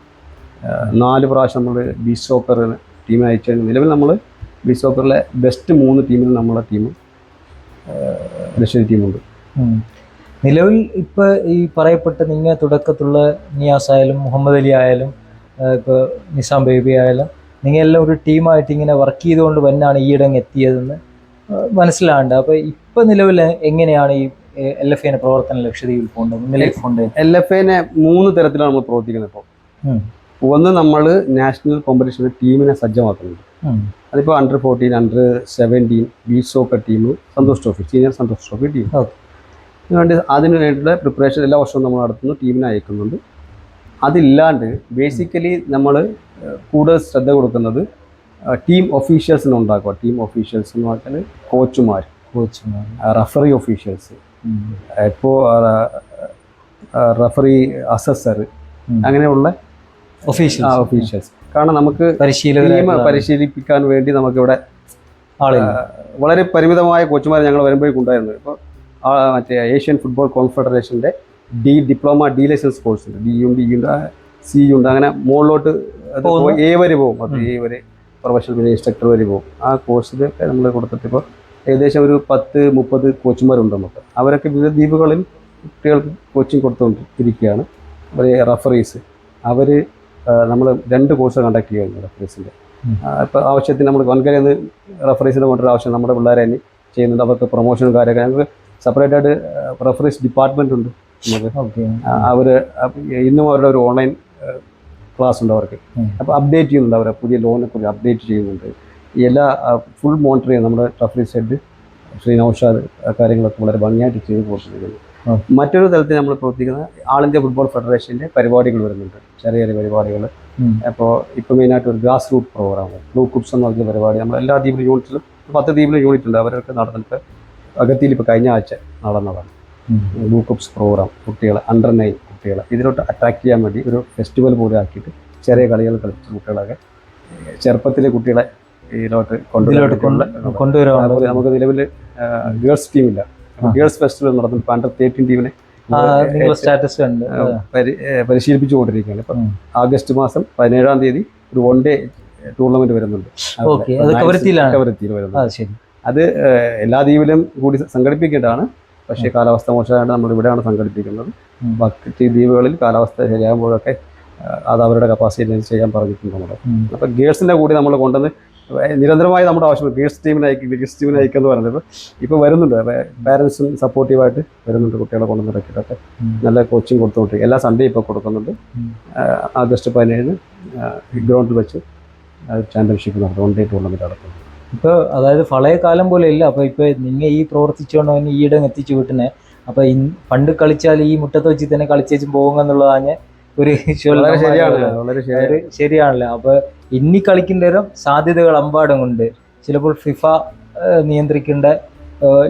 Speaker 2: നാല് പ്രാവശ്യം നമ്മൾ ബീച്ച് സോക്കറിന് ടീമിനെ അയച്ചു കഴിഞ്ഞു. നിലവിൽ നമ്മൾ ബീച്ച് സോക്കറിലെ ബെസ്റ്റ് മൂന്ന് ടീമിൽ നമ്മളെ ടീം ടീമുണ്ട്
Speaker 1: നിലവിൽ ഇപ്പൊ ഈ പറയപ്പെട്ട നിങ്ങ തുടക്കത്തുള്ള നിയാസ് ആയാലും മുഹമ്മദ് അലി ആയാലും ഇപ്പോൾ നിസാം ബേബി ആയാലും നിങ്ങൾ എല്ലാം ഒരു ടീമായിട്ട് ഇങ്ങനെ വർക്ക് ചെയ്തുകൊണ്ട് വന്നാണ് ഈയിടങ്ങ് എത്തിയതെന്ന് മനസ്സിലാണ്ട് അപ്പോൾ ഇപ്പൊ നിലവിൽ എങ്ങനെയാണ് ഈ എൽ എഫ് എന്റെ പ്രവർത്തന ലക്ഷ്യതയിൽ പോകേണ്ടത്?
Speaker 2: എൽ എഫ് എനെ മൂന്ന് തരത്തിലാണ് നമ്മൾ പ്രവർത്തിക്കുന്നത് ഇപ്പോൾ ഒന്ന് നമ്മൾ നാഷണൽ കോമ്പറ്റീഷനിൽ ടീമിനെ സജ്ജമാക്കുന്നുണ്ട്. അതിപ്പോൾ under fourteen under seventeen beach soccer team Santosh trophy senior Santosh trophy team. അതുകൊണ്ട് അതിന് വേണ്ടിയിട്ടുള്ള പ്രിപ്പറേഷൻ എല്ലാ വർഷവും നമ്മൾ നടത്തുന്നു ടീമിനെ അയക്കുന്നുണ്ട് അതില്ലാണ്ട് ബേസിക്കലി നമ്മൾ കൂടുതൽ ശ്രദ്ധ കൊടുക്കുന്നത് ടീം ഒഫീഷ്യൽസിനെ ഉണ്ടാക്കുക ടീം ഒഫീഷ്യൽസ് എന്ന് പറഞ്ഞാൽ കോച്ചുമാർ
Speaker 1: കോച്ചുമാർ
Speaker 2: റഫറി ഒഫീഷ്യൽസ്. ഇപ്പോൾ റഫറി
Speaker 1: അസസ്സർ.
Speaker 2: അങ്ങനെയുള്ള
Speaker 1: ഒഫീഷ്യൽ
Speaker 2: ഒഫീഷ്യൽസ് കാരണം നമുക്ക്
Speaker 1: പരിശീലകരായിട്ടുള്ള
Speaker 2: പരിശീലിപ്പിക്കാൻ വേണ്ടി നമുക്കിവിടെ വളരെ പരിമിതമായ കോച്ചുമാർ ഞങ്ങൾ വരുമ്പോഴേക്കും ഉണ്ടായിരുന്നു ഇപ്പോൾ മറ്റേ Asian football കോൺഫെഡറേഷന്റെ D diploma D licence course ഉണ്ട്. ഡി ഉണ്ട് ഡി ഉണ്ട് സി ഉണ്ട്. അങ്ങനെ മുകളിലോട്ട് ഏ എ വരെ പോകും. അത് ഏ വരെ പ്രൊഫഷണൽ പിന്നെ ഇൻസ്ട്രക്ടർ വരെ പോകും. ആ കോഴ്സിലൊക്കെ നമ്മൾ കൊടുത്തിട്ട് ഇപ്പോൾ ഏകദേശം ഒരു പത്ത് മുപ്പത് കോച്ചുമാരുണ്ട് നമുക്ക്. അവരൊക്കെ വിവിധ ദ്വീപുകളിൽ കുട്ടികൾക്ക് കോച്ചിങ് കൊടുത്തുകൊണ്ടിരിക്കുകയാണ് അവർ റഫറീസ് അവർ നമ്മൾ രണ്ട് കോഴ്സ് കണ്ടക്ട് ചെയ്യുന്നു
Speaker 1: റഫറീസിന്റെ.
Speaker 2: ഇപ്പോൾ ആവശ്യത്തിന് നമ്മൾ വൻകരയിൽ നിന്ന് റഫറീസിനെ കൊണ്ടൊരു ആവശ്യം നമ്മുടെ പിള്ളേരെ തന്നെ ചെയ്യുന്നുണ്ട്. അവർക്ക് പ്രൊമോഷനും കാര്യമൊക്കെ ഞങ്ങൾക്ക് സെപ്പറേറ്റ് ആയിട്ട് റഫറീസ് ഡിപ്പാർട്ട്മെന്റ് ഉണ്ട് നമുക്ക്. അവർ ഇന്നും അവരുടെ ഒരു ഓൺലൈൻ ക്ലാസ് ഉണ്ട് അവർക്ക്. അപ്പോൾ അപ്ഡേറ്റ് ചെയ്യുന്നുണ്ട് അവരെ. പുതിയ ലോണിനെ കുറിച്ച് അപ്ഡേറ്റ് ചെയ്യുന്നുണ്ട്. എല്ലാ ഫുൾ മോണിറ്റർ ചെയ്യുന്നത് നമ്മുടെ റഫറീസ് ഹെഡ് ശ്രീ നൌഷാദ് കാര്യങ്ങളൊക്കെ വളരെ ഭംഗിയായിട്ട് ചെയ്ത്
Speaker 1: ഉം.
Speaker 2: മറ്റൊരു തലത്തിൽ നമ്മൾ പ്രവർത്തിക്കുന്ന ആൾ ഇന്ത്യ ഫുട്ബോൾ ഫെഡറേഷന്റെ പരിപാടികൾ വരുന്നുണ്ട്. ചെറിയ ചെറിയ പരിപാടികൾ. അപ്പോൾ ഇപ്പോൾ മെയിനായിട്ട് ഒരു grass root programme blue cubs എന്ന് പറഞ്ഞ പരിപാടി. നമ്മൾ എല്ലാ ദ്വീപിലും യൂണിറ്റിലും പത്ത് ദ്വീപിലും യൂണിറ്റ് ഉണ്ട്. അവരൊക്കെ നടന്നിട്ട് അഗത്തിയിൽ ഇപ്പോൾ കഴിഞ്ഞ ആഴ്ച നടന്നതാണ്. ബ്ലൂ കുപ്സ് പ്രോഗ്രാം കുട്ടികളെ അണ്ടർ നയൻ കുട്ടികളെ. ഇതിലോട്ട് അട്രാക്ട് ചെയ്യാൻ വേണ്ടി ഒരു ഫെസ്റ്റിവൽ പോലെ ആക്കിയിട്ട് ചെറിയ കളികൾ കളിച്ച കുട്ടികളൊക്കെ ചെറുപ്പത്തിലെ കുട്ടികളെ ഇതിലോട്ട്
Speaker 1: ഇതിലോട്ട് കൊണ്ട്
Speaker 2: കൊണ്ടുവരാൻ
Speaker 1: കൊണ്ടുവരാൻ
Speaker 2: നമുക്ക് നിലവിൽ ഗേൾസ് ടീമില്ല ഗേൾസ് ഫെസ്റ്റിവൽ നടത്തുന്നു അണ്ടർ തേർട്ടീൻ ടീമിനെ
Speaker 1: സ്റ്റാറ്റസ്
Speaker 2: പരിശീലിപ്പിച്ചു കൊണ്ടിരിക്കുകയാണ്. ഇപ്പം ആഗസ്റ്റ് മാസം പതിനേഴാം തീയതി ഒരു വൺ ഡേ ടൂർണമെന്റ് വരുന്നുണ്ട്.
Speaker 1: അത്
Speaker 2: കവരത്തിയിൽ വരുന്നത്. എല്ലാ ദ്വീപിലും കൂടി സംഘടിപ്പിക്കേണ്ടതാണ്. പക്ഷേ കാലാവസ്ഥ മോശമായിട്ട് നമ്മൾ ഇവിടെയാണ് സംഘടിപ്പിക്കുന്നത്. ബാക്കി ദ്വീപുകളിൽ കാലാവസ്ഥ ശരിയാകുമ്പോഴൊക്കെ അത് അവരുടെ കപ്പാസിറ്റി ചെയ്യാൻ പറഞ്ഞിട്ടുണ്ട് നമ്മൾ അപ്പം ഗേൾസിന്റെ കൂടി നമ്മൾ കൊണ്ടുവന്ന് നിരന്തരമായി നമ്മുടെ ആവശ്യം ഗേൾസ് ടീമിനെ അയക്കും ഗേൾസ് ടീമിനെ അയക്കുക എന്ന് പറയുന്നത് ഇപ്പോൾ വരുന്നുണ്ട്. പാരൻസും സപ്പോർട്ടീവായിട്ട് വരുന്നുണ്ട് കുട്ടികളെ കൊണ്ടുവന്ന് ഇറക്കിയിട്ടൊക്കെ നല്ല കോച്ചിങ് കൊടുത്തുകൊണ്ടിരിക്കും എല്ലാ സൺഡേ ഇപ്പോൾ കൊടുക്കുന്നുണ്ട്. ആഗസ്റ്റ് പതിനേഴിന് ഗ്രൗണ്ടിൽ വെച്ച് ചാമ്പ്യൻഷിപ്പ് നടത്തും. വൺ ഡേ ടൂർണമെന്റ് നടത്തും.
Speaker 1: ഇപ്പൊ അതായത് പഴയ കാലം പോലെ ഇല്ല. അപ്പോൾ ഇപ്പൊ നിങ്ങൾ ഈ പ്രവർത്തിച്ചുകൊണ്ട് തന്നെ ഈയിടെ എത്തിച്ചു വിട്ടിനെ. അപ്പൊ ഇൻ- പണ്ട് കളിച്ചാൽ ഈ മുറ്റത്ത് വെച്ച് തന്നെ കളിച്ചേച്ചും പോകുക എന്നുള്ളതാണ് ഒരു ശരിയാണല്ലോ അപ്പൊ ഇനി കളിക്കുന്നേരം സാധ്യതകൾ അമ്പാടും ഉണ്ട്. ചിലപ്പോൾ ഫിഫ നിയന്ത്രിക്കേണ്ട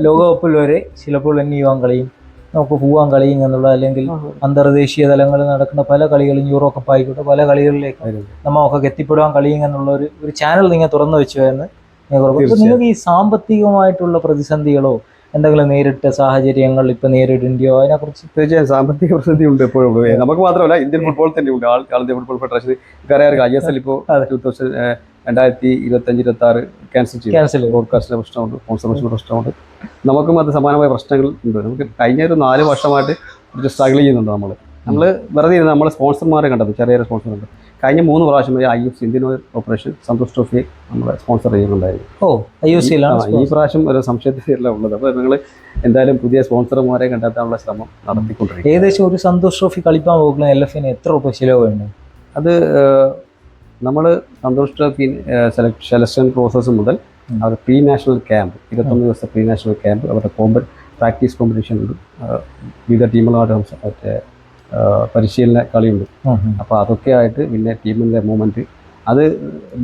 Speaker 1: ലോകകപ്പിൽ വരെ ചിലപ്പോൾ എന്നെ യുവാൻ കളിയും നമുക്ക് പോവാൻ കളിയും എന്നുള്ള അല്ലെങ്കിൽ അന്തർദേശീയ തലങ്ങളിൽ നടക്കുന്ന പല കളികളും യൂറോ കപ്പ് ആയിക്കോട്ടെ പല കളികളിലേക്ക്. നമുക്കൊക്കെ കളിയും കഴിയും എന്നുള്ള ഒരു ഒരു ചാനൽ നിങ്ങൾ തുറന്നു വെച്ചു എന്ന്. നിങ്ങൾക്ക് ഈ സാമ്പത്തികമായിട്ടുള്ള പ്രതിസന്ധികളോ എന്തെങ്കിലും നേരിട്ട സാഹചര്യങ്ങൾ ഇപ്പൊ നേരിടേണ്ടിയോ? അതിനെക്കുറിച്ച്
Speaker 2: തീർച്ചയായും സാമ്പത്തിക പ്രതിസന്ധി ഉണ്ട് എപ്പോഴും നമുക്ക് മാത്രമല്ല ഇന്ത്യൻ ഫുട്ബോൾ തന്നെ ഉണ്ട്. ആൾ ഇന്ത്യ ഫുട്ബോൾ ഫെഡറേഷൻ അറിയാം ഐ എസ് എൽ ഇപ്പോൾ
Speaker 1: അതെ.
Speaker 2: ടൂ തൗസൻഡ് രണ്ടായിരത്തി ഇരുപത്തഞ്ച് ഇരുപത്തി ആറ് ക്യാൻസൽ ചെയ്തു.
Speaker 1: ക്യാൻസൽ
Speaker 2: ബ്രോഡ്കാസ്റ്റിന്റെ പ്രശ്നമുണ്ട് സ്പോൺസർഷിപ്പ് പ്രശ്നമുണ്ട്. നമുക്കും അത് സമാനമായ പ്രശ്നങ്ങൾ ഉണ്ട്. നമുക്ക് കഴിഞ്ഞ ഒരു നാല് വർഷമായിട്ട് കുറച്ച് സ്ട്രഗിൾ ചെയ്യുന്നുണ്ട് നമ്മൾ നമ്മൾ വെറുതെ ഇരുന്ന് നമ്മൾ സ്പോൺസർമാരെ കണ്ടത് ചെറിയ ചെറിയ സ്പോൺസർ ഉണ്ട് കഴിഞ്ഞ മൂന്ന് പ്രാവശ്യം I I F Indian oil operation Santosh trophy നമ്മളെ സ്പോൺസർ ചെയ്യുന്നുണ്ടായിരുന്നു
Speaker 1: ഓ ഐ യു
Speaker 2: സി ഈ പ്രാവശ്യം ഒരു സംശയത്തിലല്ല ഉള്ളത്. അപ്പോൾ നിങ്ങൾ എന്തായാലും പുതിയ സ്പോൺസർമാരെ കണ്ടെത്താനുള്ള ശ്രമം നടത്തിക്കൊണ്ടിരിക്കും
Speaker 1: ഏകദേശം ഒരു സന്തോഷ് ട്രോഫി കളിക്കാൻ പോകുന്ന എൽ എഫിന് എത്ര രൂപ ചിലവുണ്ട്?
Speaker 2: അത് നമ്മൾ Santosh trophy select selection process മുതൽ. അവർ പ്രീ നാഷണൽ ക്യാമ്പ് ഇരുപത്തൊന്ന് ദിവസത്തെ പ്രീ നാഷണൽ ക്യാമ്പ് അവരുടെ കോമ്പറ്റ് പ്രാക്ടീസ് കോമ്പറ്റീഷൻ ഉണ്ട്. വിവിധ ടീമുകളായിട്ട് മറ്റേ പരിശീലന കളിയുണ്ട്. അപ്പോൾ അതൊക്കെ ആയിട്ട് പിന്നെ ടീമിന്റെ മൂവ്മെന്റ് അത്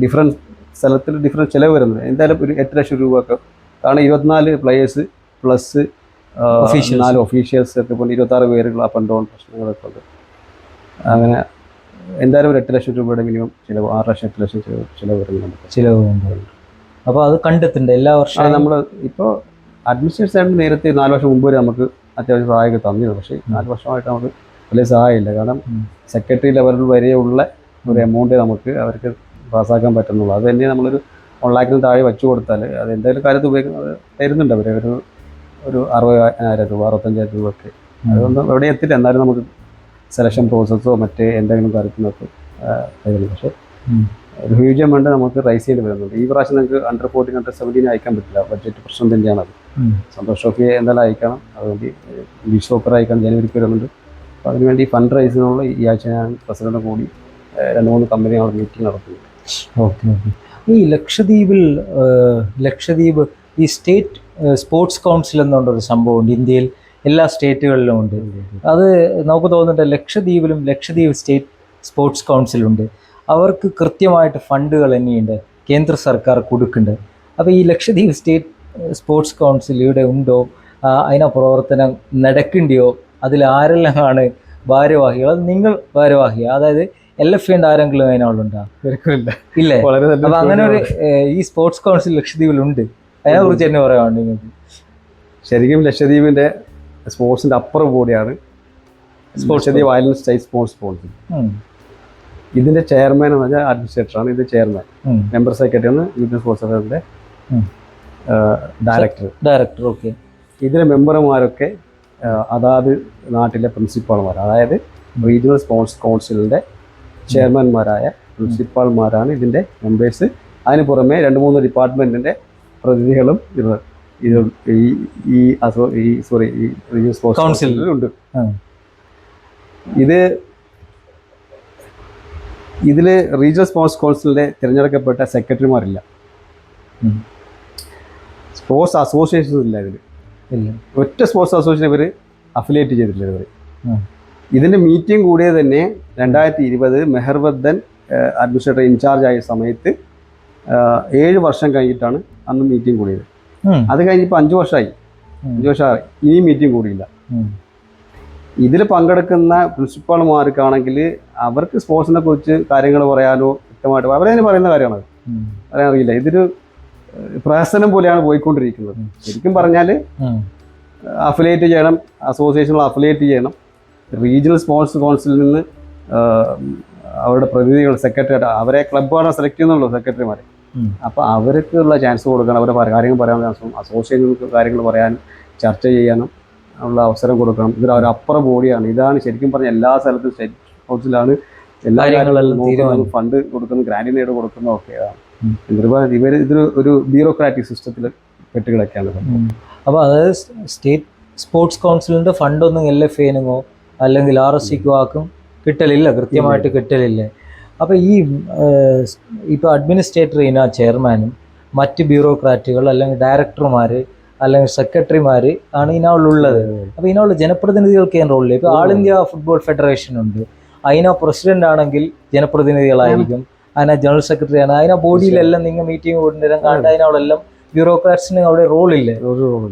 Speaker 2: ഡിഫറൻസ് സ്ഥലത്തിൽ ഡിഫറൻസ് ചിലവ് വരുന്നത് എന്തായാലും ഒരു എട്ട് ലക്ഷം രൂപ ഒക്കെ കാരണം ഇരുപത്തിനാല് പ്ലേയേഴ്സ് പ്ലസ്. നാല് ഒഫീഷ്യൽസ് ഒക്കെ പോലെ ഇരുപത്താറ് പേരുകൾ അപ്പ് ആൻഡ് ഡൗൺ പ്രശ്നങ്ങളൊക്കെ ഉണ്ട്. അങ്ങനെ എന്തായാലും ഒരു എട്ട് ലക്ഷം രൂപയുടെ മിനിമം ചിലവ് ആറ് ലക്ഷം എട്ട് ലക്ഷം ചിലവ് ചിലവ് വരുന്നുണ്ട്
Speaker 1: ചിലവ് അപ്പോൾ അത് കണ്ടെത്തണ്ടേ? എല്ലാ വർഷവും?
Speaker 2: നമ്മൾ ഇപ്പോൾ അഡ്മിനിസ്ട്രേഷൻ നേരത്തെ നാല് വർഷം മുമ്പ് വരെ നമുക്ക് അത്യാവശ്യം സഹായമൊക്കെ തന്നിരുന്നു. പക്ഷേ നാല് വർഷമായിട്ട് നമുക്ക് വലിയ സഹായമില്ല. കാരണം. സെക്രട്ടറി ലെവലിൽ വരെയുള്ള ഒരു എമൗണ്ട് നമുക്ക് അവർക്ക് പാസ്സാക്കാൻ പറ്റുന്നുള്ളൂ. അത് തന്നെ നമ്മളൊരു വൺ താഴെ വെച്ചു കൊടുത്താൽ അത് എന്തായാലും കാര്യത്ത് ഉപയോഗിക്കുന്നത് തരുന്നുണ്ട് അവർ ഒരു ഒരു അറുപതിനായിരം രൂപ അറുപത്തഞ്ചായിരം രൂപ ഒക്കെ അതൊന്നും എവിടെ എത്തില്ല. എന്നാലും നമുക്ക് സെലക്ഷൻ പ്രോസസ്സോ മറ്റേ എന്തെങ്കിലും കാര്യത്തിനൊക്കെ തരുന്നു പക്ഷേ ഒരു ഹ്യൂജ് എമൗണ്ട് നമുക്ക് റൈസ് ചെയ്ത് വരുന്നുണ്ട്. ഈ പ്രാവശ്യം നിങ്ങൾക്ക് അണ്ടർ ഫോർട്ടീൻ അണ്ടർ സെവന്റീൻ അയക്കാൻ പറ്റില്ല. ബഡ്ജറ്റ് പ്രശ്നം തന്നെയാണ് അത്
Speaker 1: ഉം.
Speaker 2: സന്തോഷ് ട്രോഫി എന്തായാലും അയക്കണം. അതുകൊണ്ട് ഇംഗ്ലീഷ് സോക്കർ അയക്കണം ജനുവരിക്ക് വരുന്നുണ്ട്. അപ്പോൾ അതിനുവേണ്ടി ഫണ്ട് റൈസിനുള്ള ഈ ആഴ്ച ഞാൻ പ്രസിഡന്റ് കൂടി രണ്ട് മൂന്ന് കമ്പനികളുടെ മീറ്റിംഗ് നടത്തുന്നു.
Speaker 1: Okay okay. ഈ ലക്ഷദ്വീപിൽ ലക്ഷദ്വീപ് ഈ സ്റ്റേറ്റ് സ്പോർട്സ് കൗൺസിൽ എന്നുകൊണ്ടൊരു സംഭവമുണ്ട്. ഇന്ത്യയിൽ എല്ലാ സ്റ്റേറ്റുകളിലും ഉണ്ട്. അത് നമുക്ക് തോന്നുന്നുണ്ട് ലക്ഷദ്വീപിലും ലക്ഷദ്വീപ് സ്റ്റേറ്റ് സ്പോർട്സ് കൗൺസിലുണ്ട് അവർക്ക് കൃത്യമായിട്ട് ഫണ്ടുകൾ തന്നെയുണ്ട് കേന്ദ്ര സർക്കാർ കൊടുക്കുന്നുണ്ട്. അപ്പോൾ ഈ ലക്ഷദ്വീപ് സ്റ്റേറ്റ് സ്പോർട്സ് കൗൺസിൽ ഇവിടെ ഉണ്ടോ? അതിനെ പ്രവർത്തനം നടക്കണ്ടിയോ അതിൽ ആരെല്ലാമാണ് ഭാരവാഹികൾ? അത് നിങ്ങൾ ഭാരവാഹിയ? അതായത് എൽ എഫ് ഉണ്ട് ആരെങ്കിലും
Speaker 2: അതിനാളുണ്ടോ
Speaker 1: ഇല്ലേ? അപ്പൊ അങ്ങനെ ഒരു ഈ സ്പോർട്സ് കൗൺസിൽ ലക്ഷദ്വീപിലുണ്ട്. അതിനെ കുറിച്ച് തന്നെ പറയാനുണ്ട് നിങ്ങൾക്ക്?
Speaker 2: ശരിക്കും ലക്ഷദ്വീപിന്റെ സ്പോർട്സിന്റെ അപ്പുറം കൂടിയാണ്
Speaker 1: sports
Speaker 2: Lakshadweep island state sports council
Speaker 1: ഉം,
Speaker 2: ഇതിന്റെ ചെയർമാൻ എന്ന് പറഞ്ഞാൽ അഡ്മിനിസ്ട്രേറ്ററാണ് ഇത് ചെയർമാൻ. മെമ്പർ സെക്രട്ടറി ആണ് യൂത്ത് സ്പോർട്സ് അഫയറിന്റെ ഡയറക്ടർ
Speaker 1: ഡയറക്ടർ ഓക്കെ
Speaker 2: ഇതിലെ മെമ്പർമാരൊക്കെ അതാത് നാട്ടിലെ പ്രിൻസിപ്പാൾമാർ അതായത് റീജിയണൽ സ്പോർട്സ് കൗൺസിലിന്റെ ചെയർമാൻമാരായ പ്രിൻസിപ്പാൾമാരാണ് ഇതിന്റെ മെമ്പേഴ്സ്. അതിന് പുറമെ രണ്ട് മൂന്ന് ഡിപ്പാർട്ട്മെന്റിന്റെ പ്രതിനിധികളും ഇത് ഇത് ഈ ഈ അസോ ഈ സോറി ഈ റീജിയണൽ സ്പോർട്സ്
Speaker 1: കൗൺസിലിൽ.
Speaker 2: കൗൺസിലുണ്ട് ഇത് ഇതിൽ റീജിയണൽ സ്പോർട്സ് കൗൺസിലിന്റെ തിരഞ്ഞെടുക്കപ്പെട്ട സെക്രട്ടറിമാരില്ല. സ്പോർട്സ് അസോസിയേഷൻസ് ഇല്ല ഇതിൽ
Speaker 1: ഇല്ല.
Speaker 2: ഒറ്റ സ്പോർട്സ് അസോസിയേഷൻ ഇവർ അഫിലിയേറ്റ് ചെയ്തിട്ടില്ല ഇവർ ഇതിന്റെ മീറ്റിംഗ് കൂടിയത് തന്നെ രണ്ടായിരത്തി ഇരുപത് മെഹർബദ്ദൻ അഡ്മിനിസ്ട്രേറ്റർ ഇൻചാർജ് ആയ സമയത്ത് ഏഴ് വർഷം കഴിഞ്ഞിട്ടാണ് അന്ന് മീറ്റിംഗ് കൂടിയത്. അത് കഴിഞ്ഞിപ്പോൾ അഞ്ച് വർഷമായി. അഞ്ച് വർഷമായി ഇനി മീറ്റിംഗ് കൂടിയില്ല. ഇതിൽ പങ്കെടുക്കുന്ന പ്രിൻസിപ്പാൾമാർക്കാണെങ്കിൽ അവർക്ക് സ്പോർട്സിനെ കുറിച്ച് കാര്യങ്ങൾ പറയാനോ വ്യക്തമായിട്ട് അവരതിന് പറയുന്ന കാര്യമാണ്. പറയാൻ അറിയില്ല. ഇതൊരു പ്രഹസനം പോലെയാണ് പോയിക്കൊണ്ടിരിക്കുന്നത്. ശരിക്കും പറഞ്ഞാൽ
Speaker 1: അഫിലേറ്റ്
Speaker 2: അഫിലിയേറ്റ് ചെയ്യണം അസോസിയേഷനുകൾ അഫിലിയേറ്റ് ചെയ്യണം. റീജിയണൽ സ്പോർട്സ് കൗൺസിലിൽ നിന്ന് അവരുടെ പ്രതിനിധികൾ സെക്രട്ടറി അവരെ ക്ലബ്ബാണ് സെലക്ട് ചെയ്യുന്നുള്ളൂ
Speaker 1: സെക്രട്ടറിമാരെ.
Speaker 2: അപ്പോൾ അവർക്കുള്ള ചാൻസ് കൊടുക്കണം അവരെ കാര്യങ്ങൾ പറയാനുള്ള ചാൻസും അസോസിയേഷനുകൾക്ക് കാര്യങ്ങൾ പറയാൻ ചർച്ച ചെയ്യാനും ഉള്ള അവസരം കൊടുക്കണം. ഇതിൽ ഒരു അപ്പുറ ബോഡിയാണ് ഇതാണ് ശരിക്കും പറഞ്ഞാൽ എല്ലാ സ്ഥലത്തും സ്റ്റേറ്റ് കൗൺസിലാണ് എല്ലാ കാര്യങ്ങളും. ഫണ്ട് കൊടുക്കുന്നു ഗ്രാൻഡിനേഡ് കൊടുക്കുന്നു
Speaker 1: ഉം.
Speaker 2: ഇവർ ഇതൊരു ഒരു ബ്യൂറോക്രാറ്റിക് സിസ്റ്റത്തിൽ പെട്ടുകിടക്കാണ്
Speaker 1: സംഭവം അപ്പൊ അതായത് സ്റ്റേറ്റ് സ്പോർട്സ് കൗൺസിലിന്റെ ഫണ്ടൊന്നും എൽ എഫ് എനുമോ അല്ലെങ്കിൽ ആർ എസ് സിക്കോ ആക്കും കിട്ടലില്ല കൃത്യമായിട്ട് കിട്ടലില്ല. അപ്പോൾ ഈ ഇപ്പോൾ ഇപ്പൊ അഡ്മിനിസ്ട്രേറ്റർ ഇനാ ചെയർമാനും മറ്റ് ബ്യൂറോക്രാറ്റുകൾ അല്ലെങ്കിൽ ഡയറക്ടർമാർ അല്ലെങ്കിൽ സെക്രട്ടറിമാർ ആണ് ഇതിനുള്ളത് അപ്പൊ ഇതിനുള്ള ജനപ്രതിനിധികൾക്ക് ഞാൻ റോളില്ല ഇപ്പൊ ആൾ ഇന്ത്യ ഫുട്ബോൾ ഫെഡറേഷൻ ഉണ്ട്. അതിനാ പ്രസിഡന്റ് ആണെങ്കിൽ ജനപ്രതിനിധികളായിരിക്കും. അതിനാ ജനറൽ സെക്രട്ടറിയാണ് അതിനാ ബോഡിയിലെല്ലാം നിങ്ങൾ മീറ്റിംഗ് കൊണ്ടുവരാൻ കാണേണ്ട അതിനോടെല്ലാം ബ്യൂറോക്രാറ്റ്സിന് അവിടെ റോൾ
Speaker 2: ഇല്ലേ?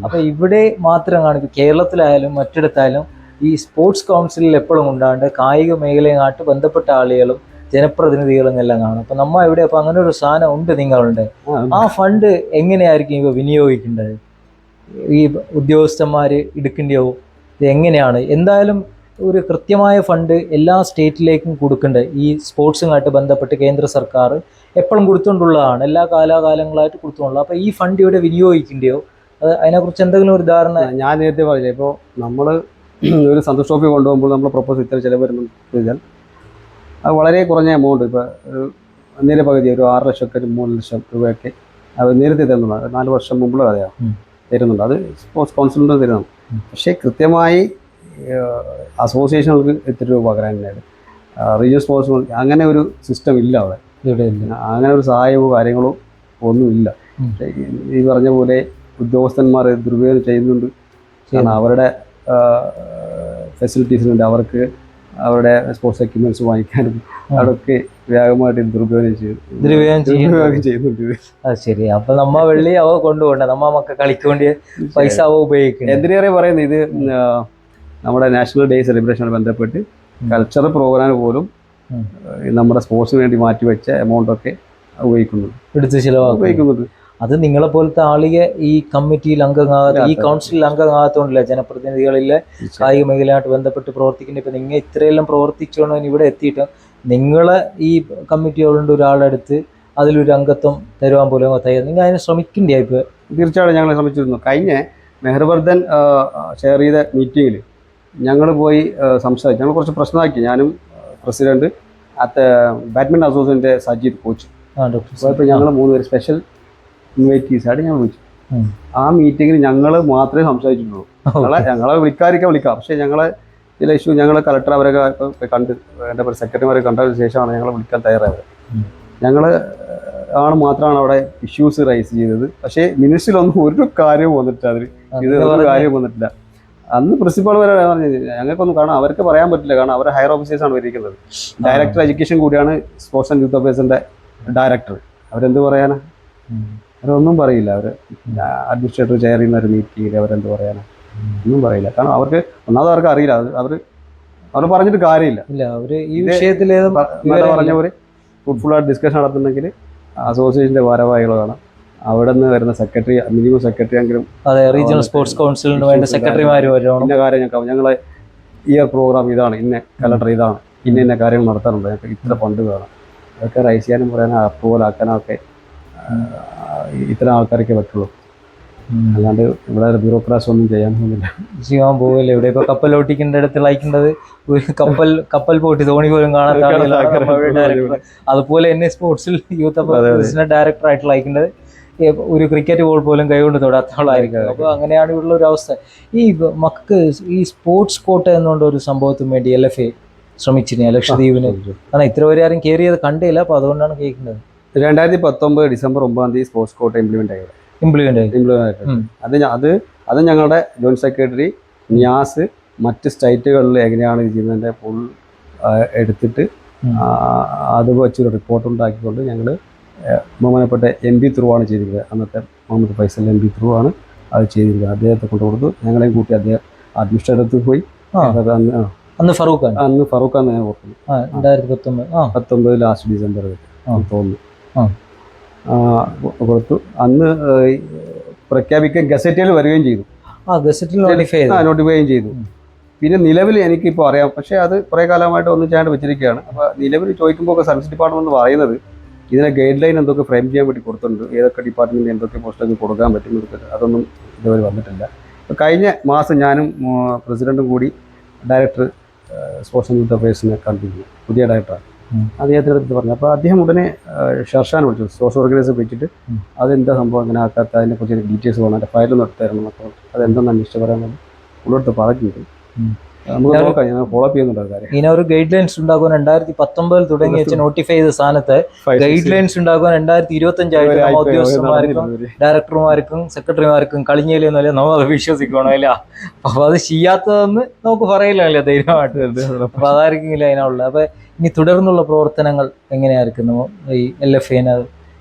Speaker 1: അപ്പൊ ഇവിടെ മാത്രം കാണിക്കും കേരളത്തിലായാലും മറ്റിടത്തായാലും ഈ സ്പോർട്സ് കൗൺസിലിൽ എപ്പോഴും ഉണ്ടാണ്ട് കായിക മേഖലയുമായിട്ട് ബന്ധപ്പെട്ട ആളുകളും ജനപ്രതിനിധികളും എല്ലാം കാണും. അപ്പൊ നമ്മ ഇവിടെ അപ്പൊ അങ്ങനെ ഒരു സാധനം ഉണ്ട് നിങ്ങളുണ്ട്
Speaker 2: ആ,
Speaker 1: ആ ഫണ്ട് എങ്ങനെയായിരിക്കും ഇവ വിനിയോഗിക്കേണ്ടത്? ഈ ഉദ്യോഗസ്ഥന്മാര് എടുക്കേണ്ടിയോ ഇത് എങ്ങനെയാണ്? എന്തായാലും ഒരു കൃത്യമായ ഫണ്ട് എല്ലാ സ്റ്റേറ്റിലേക്കും കൊടുക്കേണ്ടത് ഈ സ്പോർട്സുമായിട്ട് ബന്ധപ്പെട്ട് കേന്ദ്ര സർക്കാർ എപ്പോഴും കൊടുത്തുകൊണ്ടുള്ളതാണ്. എല്ലാ കാലാകാലങ്ങളായിട്ട് കൊടുത്തുകൊണ്ടുള്ളത് അപ്പോൾ ഈ ഫണ്ട് ഇവിടെ വിനിയോഗിക്കേണ്ടയോ അത് അതിനെക്കുറിച്ച് എന്തെങ്കിലും ഒരു ധാരണ?
Speaker 2: ഞാൻ നേരത്തെ പറഞ്ഞില്ലേ ഇപ്പോൾ നമ്മൾ ഒരു സന്തോഷ് ട്രോഫി കൊണ്ടുപോകുമ്പോൾ നമ്മൾ പ്രപ്പോസ് ഇത്ര ചിലവ് വരുന്നു ചോദിച്ചാൽ അത് വളരെ കുറഞ്ഞ എമൗണ്ട് ഇപ്പോൾ നേരെ പകുതി ഒരു ആറ് ലക്ഷമൊക്കെ ഒരു മൂന്ന് ലക്ഷം രൂപയൊക്കെ അത് നേരത്തെ തരുന്നുണ്ട്. നാല് വർഷം മുമ്പുള്ള കഥയാണ്. തരുന്നുണ്ട്. അത് സ്പോർട്സ് കൗൺസിലിന്റെ
Speaker 1: തരുന്നുണ്ട്.
Speaker 2: പക്ഷേ കൃത്യമായി അസോസിയേഷനുകൾക്ക് എത്ര രൂപ പകരാനായിട്ട് റീജിയൽ സ്പോർട്സ് അങ്ങനെ ഒരു സിസ്റ്റം ഇല്ല അവിടെ.
Speaker 1: ഇവിടെ ഇല്ല.
Speaker 2: അങ്ങനെ ഒരു സഹായമോ കാര്യങ്ങളോ ഒന്നുമില്ല. ഈ- പറഞ്ഞ പോലെ ഉദ്യോഗസ്ഥന്മാർ ദുരുപയോഗം ചെയ്യുന്നുണ്ട്. കാരണം അവരുടെ ഫെസിലിറ്റീസിനുണ്ട് അവർക്ക് അവരുടെ സ്പോർട്സ് എക്യുപ്മെന്റ്സ് വാങ്ങിക്കാനും അവിടെയൊക്കെ വ്യാപകമായിട്ട് ഇത് ചെയ്യും.
Speaker 1: ദുരുപയോഗം ചെയ്യുന്നു.
Speaker 2: ദുരുപയോഗം ചെയ്യുന്നുണ്ട്.
Speaker 1: അത് ശരി. അപ്പൊ നമ്മ വെള്ളി അവ കൊണ്ടുപോകണ്ട. നമ്മ മക്ക കളിക്കേണ്ടി പൈസ അവ ഉപയോഗിക്കും
Speaker 2: എന്തിനേറെ പറയുന്നത് ഇത് നമ്മുടെ നാഷണൽ ഡേ സെലിബ്രേഷനുമായി ബന്ധപ്പെട്ട്. കൾച്ചറൽ പ്രോഗ്രാം പോലും നമ്മുടെ സ്പോർട്സിന് വേണ്ടി മാറ്റിവെച്ച എമൗണ്ടൊക്കെ ഉപയോഗിക്കുന്നത്
Speaker 1: എടുത്ത് ചിലവാക്കും
Speaker 2: ഉപയോഗിക്കുന്നുണ്ട്.
Speaker 1: അത് നിങ്ങളെ പോലത്തെ ആളിയെ ഈ കമ്മിറ്റിയിൽ അംഗമാകാത്ത ഈ കൗൺസിലിൽ അംഗമാകത്തോണ്ടില്ല ജനപ്രതിനിധികളിലെ കായിക മേഖലയായിട്ട് ബന്ധപ്പെട്ട് പ്രവർത്തിക്കുന്ന? ഇപ്പൊ നിങ്ങൾ ഇത്രയെല്ലാം പ്രവർത്തിച്ചുകൊണ്ട് ഇവിടെ എത്തിയിട്ട് നിങ്ങളെ ഈ കമ്മിറ്റിയോടുണ്ട് ഒരാളെടുത്ത് അതിലൊരു അംഗത്വം തരുവാൻ പോലും തയ്യാറ് നിങ്ങൾ അതിനെ ശ്രമിക്കണ്ടേ ഇപ്പൊ?
Speaker 2: തീർച്ചയായിട്ടും ഞങ്ങൾ ശ്രമിച്ചിരുന്നു. കഴിഞ്ഞ മെഹർവർദ്ധൻ ഷെയർ ചെയ്ത മീറ്റിങ്ങിൽ ഞങ്ങൾ പോയി സംസാരിച്ചു. ഞങ്ങൾ കുറച്ച് പ്രശ്നമാക്കി ഞാനും പ്രസിഡന്റ് അത്തെ ബാഡ്മിന്റൺ അസോസിയേഷന്റെ സജീദ് കോച്ച്. അപ്പോൾ ഞങ്ങൾ മൂന്ന് പേര് സ്പെഷ്യൽ ഇൻവൈറ്റീസായിട്ട് ഞങ്ങൾ വിളിച്ചു. ആ മീറ്റിങ്ങിൽ ഞങ്ങൾ മാത്രമേ സംസാരിച്ചിട്ടുള്ളൂ. ഞങ്ങളെ ഞങ്ങളെ വിളിക്കാതിരിക്കാൻ വിളിക്കാം. പക്ഷേ ഞങ്ങളെ ചില ഇഷ്യൂ ഞങ്ങൾ കളക്ടർ അവരൊക്കെ കണ്ട് എന്റെ സെക്രട്ടറിമാരെ കണ്ടതിന് ശേഷമാണ് ഞങ്ങളെ വിളിക്കാൻ തയ്യാറായത്. ഞങ്ങൾ ആണ് മാത്രമാണ് അവിടെ ഇഷ്യൂസ് റൈസ് ചെയ്തത്. പക്ഷേ മിനിസ്റ്റിലൊന്നും ഒരു കാര്യവും വന്നിട്ടില്ല അതിൽ ഇത് ഒരു കാര്യവും വന്നിട്ടില്ല. അന്ന് പ്രിൻസിപ്പാൾ വരെ പറഞ്ഞത് ഞങ്ങൾക്കൊന്നും കാണാം അവർക്ക് പറയാൻ പറ്റില്ല. കാരണം അവർ ഹയർ ഓഫീസേഴ്സ് ആണ് വരിക്കുന്നത്. ഡയറക്ടർ എഡ്യൂക്കേഷൻ കൂടിയാണ് സ്പോർട്സ് ആൻഡ് യൂത്ത് അഫയേഴ്സിന്റെ ഡയറക്ടർ അവരെന്ത് പറയാനാ? അവരൊന്നും പറയില്ല. അവർ അഡ്മിനിസ്ട്രേറ്റർ ചെയർ ചെയ്യുന്ന ഒരു മീറ്റിംഗിൽ അവരെന്ത് പറയാനാ? ഒന്നും പറയില്ല. കാരണം അവർക്ക് ഒന്നാമത് അവർക്ക് അറിയില്ല. അത് അവർ അവർ പറഞ്ഞിട്ട് കാര്യമില്ല.
Speaker 1: ഇല്ല അവർ ഈ വിഷയത്തിൽ
Speaker 2: പറഞ്ഞ പോലെ ഫ്രൂട്ട്ഫുൾ ആയിട്ട് ഡിസ്കഷൻ നടത്തുന്നെങ്കിൽ അസോസിയേഷന്റെ ഭാരവാഹികൾ കാണാം അവിടെ നിന്ന് വരുന്ന സെക്രട്ടറി മിനിമം സെക്രട്ടറി എങ്കിലും
Speaker 1: അതെ റീജിയണൽ സ്പോർട്സ് കൗൺസിലിന് വേണ്ട സെക്രട്ടറിമാർ വരണം
Speaker 2: ഇന്ന കാര്യം ഞങ്ങൾക്ക് ഞങ്ങളെ ഇയർ പ്രോഗ്രാം ഇതാണ് ഇന്ന കലണ്ടർ ഇതാണ് ഇന്ന ഇന്ന കാര്യങ്ങൾ നടത്താറുണ്ട് ഞങ്ങൾക്ക് ഇത്ര ഫണ്ട് വേണം. അതൊക്കെ റൈസ് ചെയ്യാനും പറയാനും അപ്രൂവൽ ആക്കാനും ഒക്കെ ഇത്തരം ആൾക്കാരൊക്കെ പറ്റുള്ളൂ. അല്ലാണ്ട് ഇവിടെ ബ്യൂറോക്രാസ് ഒന്നും ചെയ്യാൻ പോകുന്നില്ല.
Speaker 1: ചെയ്യാൻ പോകില്ല ഇവിടെ ഇപ്പൊ കപ്പൽ ഓട്ടിക്കേണ്ട അടുത്ത് ലയിക്കേണ്ടത് ഒരു കപ്പൽ കപ്പൽ പോട്ടി തോണി പോലും കാണാത്ത അതുപോലെ തന്നെ സ്പോർട്സിൽ യൂത്ത് ഡയറക്ടർ ആയിട്ട് ലയിക്കേണ്ടത് ഒരു ക്രിക്കറ്റ് ബോൾ പോലും കൈകൊണ്ട് തൊടാത്ത ആളായിരിക്കും. അപ്പോൾ അങ്ങനെയാണ് ഇവിടെ ഒരു അവസ്ഥ. ഈ മക്കൾക്ക് ഈ സ്പോർട്സ് കോട്ട എന്നുകൊണ്ട് ഒരു സംഭവത്തിന് വേണ്ടി എൽ എഫ് എ ശ്രമിച്ചിരുന്നു ലക്ഷദ്വീപിന്. കാരണം ഇത്ര വരെ ആരും കയറിയത് കണ്ടില്ല അപ്പോൾ അതുകൊണ്ടാണ് കേൾക്കുന്നത്.
Speaker 2: രണ്ടായിരത്തി പത്തൊമ്പത് ഡിസംബർ ഒമ്പതാം തീയതി സ്പോർട്സ് കോട്ട ഇംപ്ലിമെന്റ് ആയത്
Speaker 1: ഇംപ്ലിമെന്റ് ആയി.
Speaker 2: ഇംപ്ലിമെന്റ് ആയിട്ടുണ്ട് അത് അത് അത് ഞങ്ങളുടെ ജോയിന്റ് സെക്രട്ടറി ന്യാസ് മറ്റ് സ്റ്റേറ്റുകളിൽ എങ്ങനെയാണ് ഇത് ചെയ്യുന്നതിന്റെ ഫുൾ എടുത്തിട്ട് അത് വെച്ചൊരു റിപ്പോർട്ട് ഉണ്ടാക്കിക്കൊണ്ട് ഞങ്ങൾ ബഹുമാനപ്പെട്ട എം പി ത്രൂ ആണ് ചെയ്തിരിക്കുന്നത്. അന്നത്തെ Muhammad Faisal M P through ആണ് അത് ചെയ്തിരിക്കുന്നത്. അദ്ദേഹത്തെ കൊണ്ടു കൊടുത്തു. ഞങ്ങളെയും കൂട്ടി അദ്ദേഹം അഡ്മിനിസ്ട്രേറ്റർക്ക് പോയി. അന്ന് ഫറൂഖ്
Speaker 1: അന്ന്
Speaker 2: ഫറൂഖ് ഫറൂഖാന്ന് ഞാൻ ഓർക്കുന്നു
Speaker 1: പത്തൊമ്പത്.
Speaker 2: Last December. തോന്നുന്നു. കൊടുത്തു. അന്ന് പ്രഖ്യാപിക്കാൻ ഗസറ്റിൽ വരികയും ചെയ്തു.
Speaker 1: ആ ഗസറ്റിൽ നോട്ടിഫൈ ചെയ്തു.
Speaker 2: നോട്ടിഫൈയും ചെയ്തു.
Speaker 1: ഉം.
Speaker 2: പിന്നെ നിലവിൽ എനിക്കിപ്പോൾ അറിയാം. പക്ഷേ അത് കുറേ കാലമായിട്ട് ഒന്നും ചെയ്യാണ്ട് വെച്ചിരിക്കുകയാണ്. അപ്പോൾ നിലവിൽ ചോദിക്കുമ്പോൾ ഒക്കെ സർവീസ് ഡിപ്പാർട്ട്മെന്റ് പറയുന്നത് ഇതിനെ ഗൈഡ് ലൈൻ എന്തൊക്കെ ഫ്രെയിം ചെയ്യാൻ വേണ്ടി കൊടുത്തിട്ടുണ്ട് ഏതൊക്കെ ഡിപ്പാർട്ട്മെന്റിൽ എന്തൊക്കെ പോസ്റ്റൊക്കെ കൊടുക്കാൻ പറ്റും അതൊന്നും ഇതുവരെ വന്നിട്ടില്ല കഴിഞ്ഞ മാസം ഞാനും പ്രസിഡന്റും കൂടി ഡയറക്ടർ സ്പോർട്സ് ആൻഡ് യൂത്ത് അഫയേഴ്സിനെ കണ്ടിരുന്നു പുതിയ ഡയറക്ടറാണ്. അദ്ദേഹത്തിന്റെ അടുത്ത് പറഞ്ഞു അപ്പോൾ അദ്ദേഹം ഉടനെ ഷർഷാൻ വിളിച്ചു സ്പോർട്സ് ഓർഗനൈസർ വിളിച്ചിട്ട്. അതെന്താ സംഭവം അങ്ങനെ ആക്കാത്ത അതിനെക്കുറിച്ച് ഡീറ്റെയിൽസ് വേണം അതിന്റെ ഫയലൊന്നും എടുത്ത് തരണം അപ്പോൾ അതെന്താണെന്ന് അന്വേഷിച്ച് പറയാൻ ഉള്ളടുത്ത് പറഞ്ഞിട്ടുണ്ട്. നമുക്ക് നോക്കാം ഞാൻ ഫോളോ അപ്പ് ചെയ്യുന്നുണ്ട്
Speaker 1: ഇങ്ങനെ ഒരു ഗൈഡ് ലൈൻസ് ഉണ്ടാക്കുവാൻ രണ്ടായിരത്തി പത്തൊമ്പതിൽ തുടങ്ങി വെച്ച് നോട്ടിഫൈ ചെയ്ത സ്ഥാനത്ത് ഗൈഡ് ലൈൻസ് ഉണ്ടാക്കുവാൻ രണ്ടായിരത്തി ഇരുപത്തി അഞ്ചായിട്ട് ഉദ്യോഗസ്ഥന്മാർക്കും ഡയറക്ടർമാർക്കും സെക്രട്ടറിമാർക്കും കളിഞ്ഞില്ലെന്നല്ലേ നമ്മൾ അത് വിശ്വസിക്കണം അല്ല അപ്പൊ അത് ചെയ്യാത്തതെന്ന് നമുക്ക് പറയില്ലല്ലോ ധൈര്യമായിട്ട്. അപ്പൊ അതായിരിക്കില്ല അതിനുള്ളത് അപ്പൊ ഇനി തുടർന്നുള്ള പ്രവർത്തനങ്ങൾ എങ്ങനെയായിരിക്കും ഈ എൽ എഫ് എന്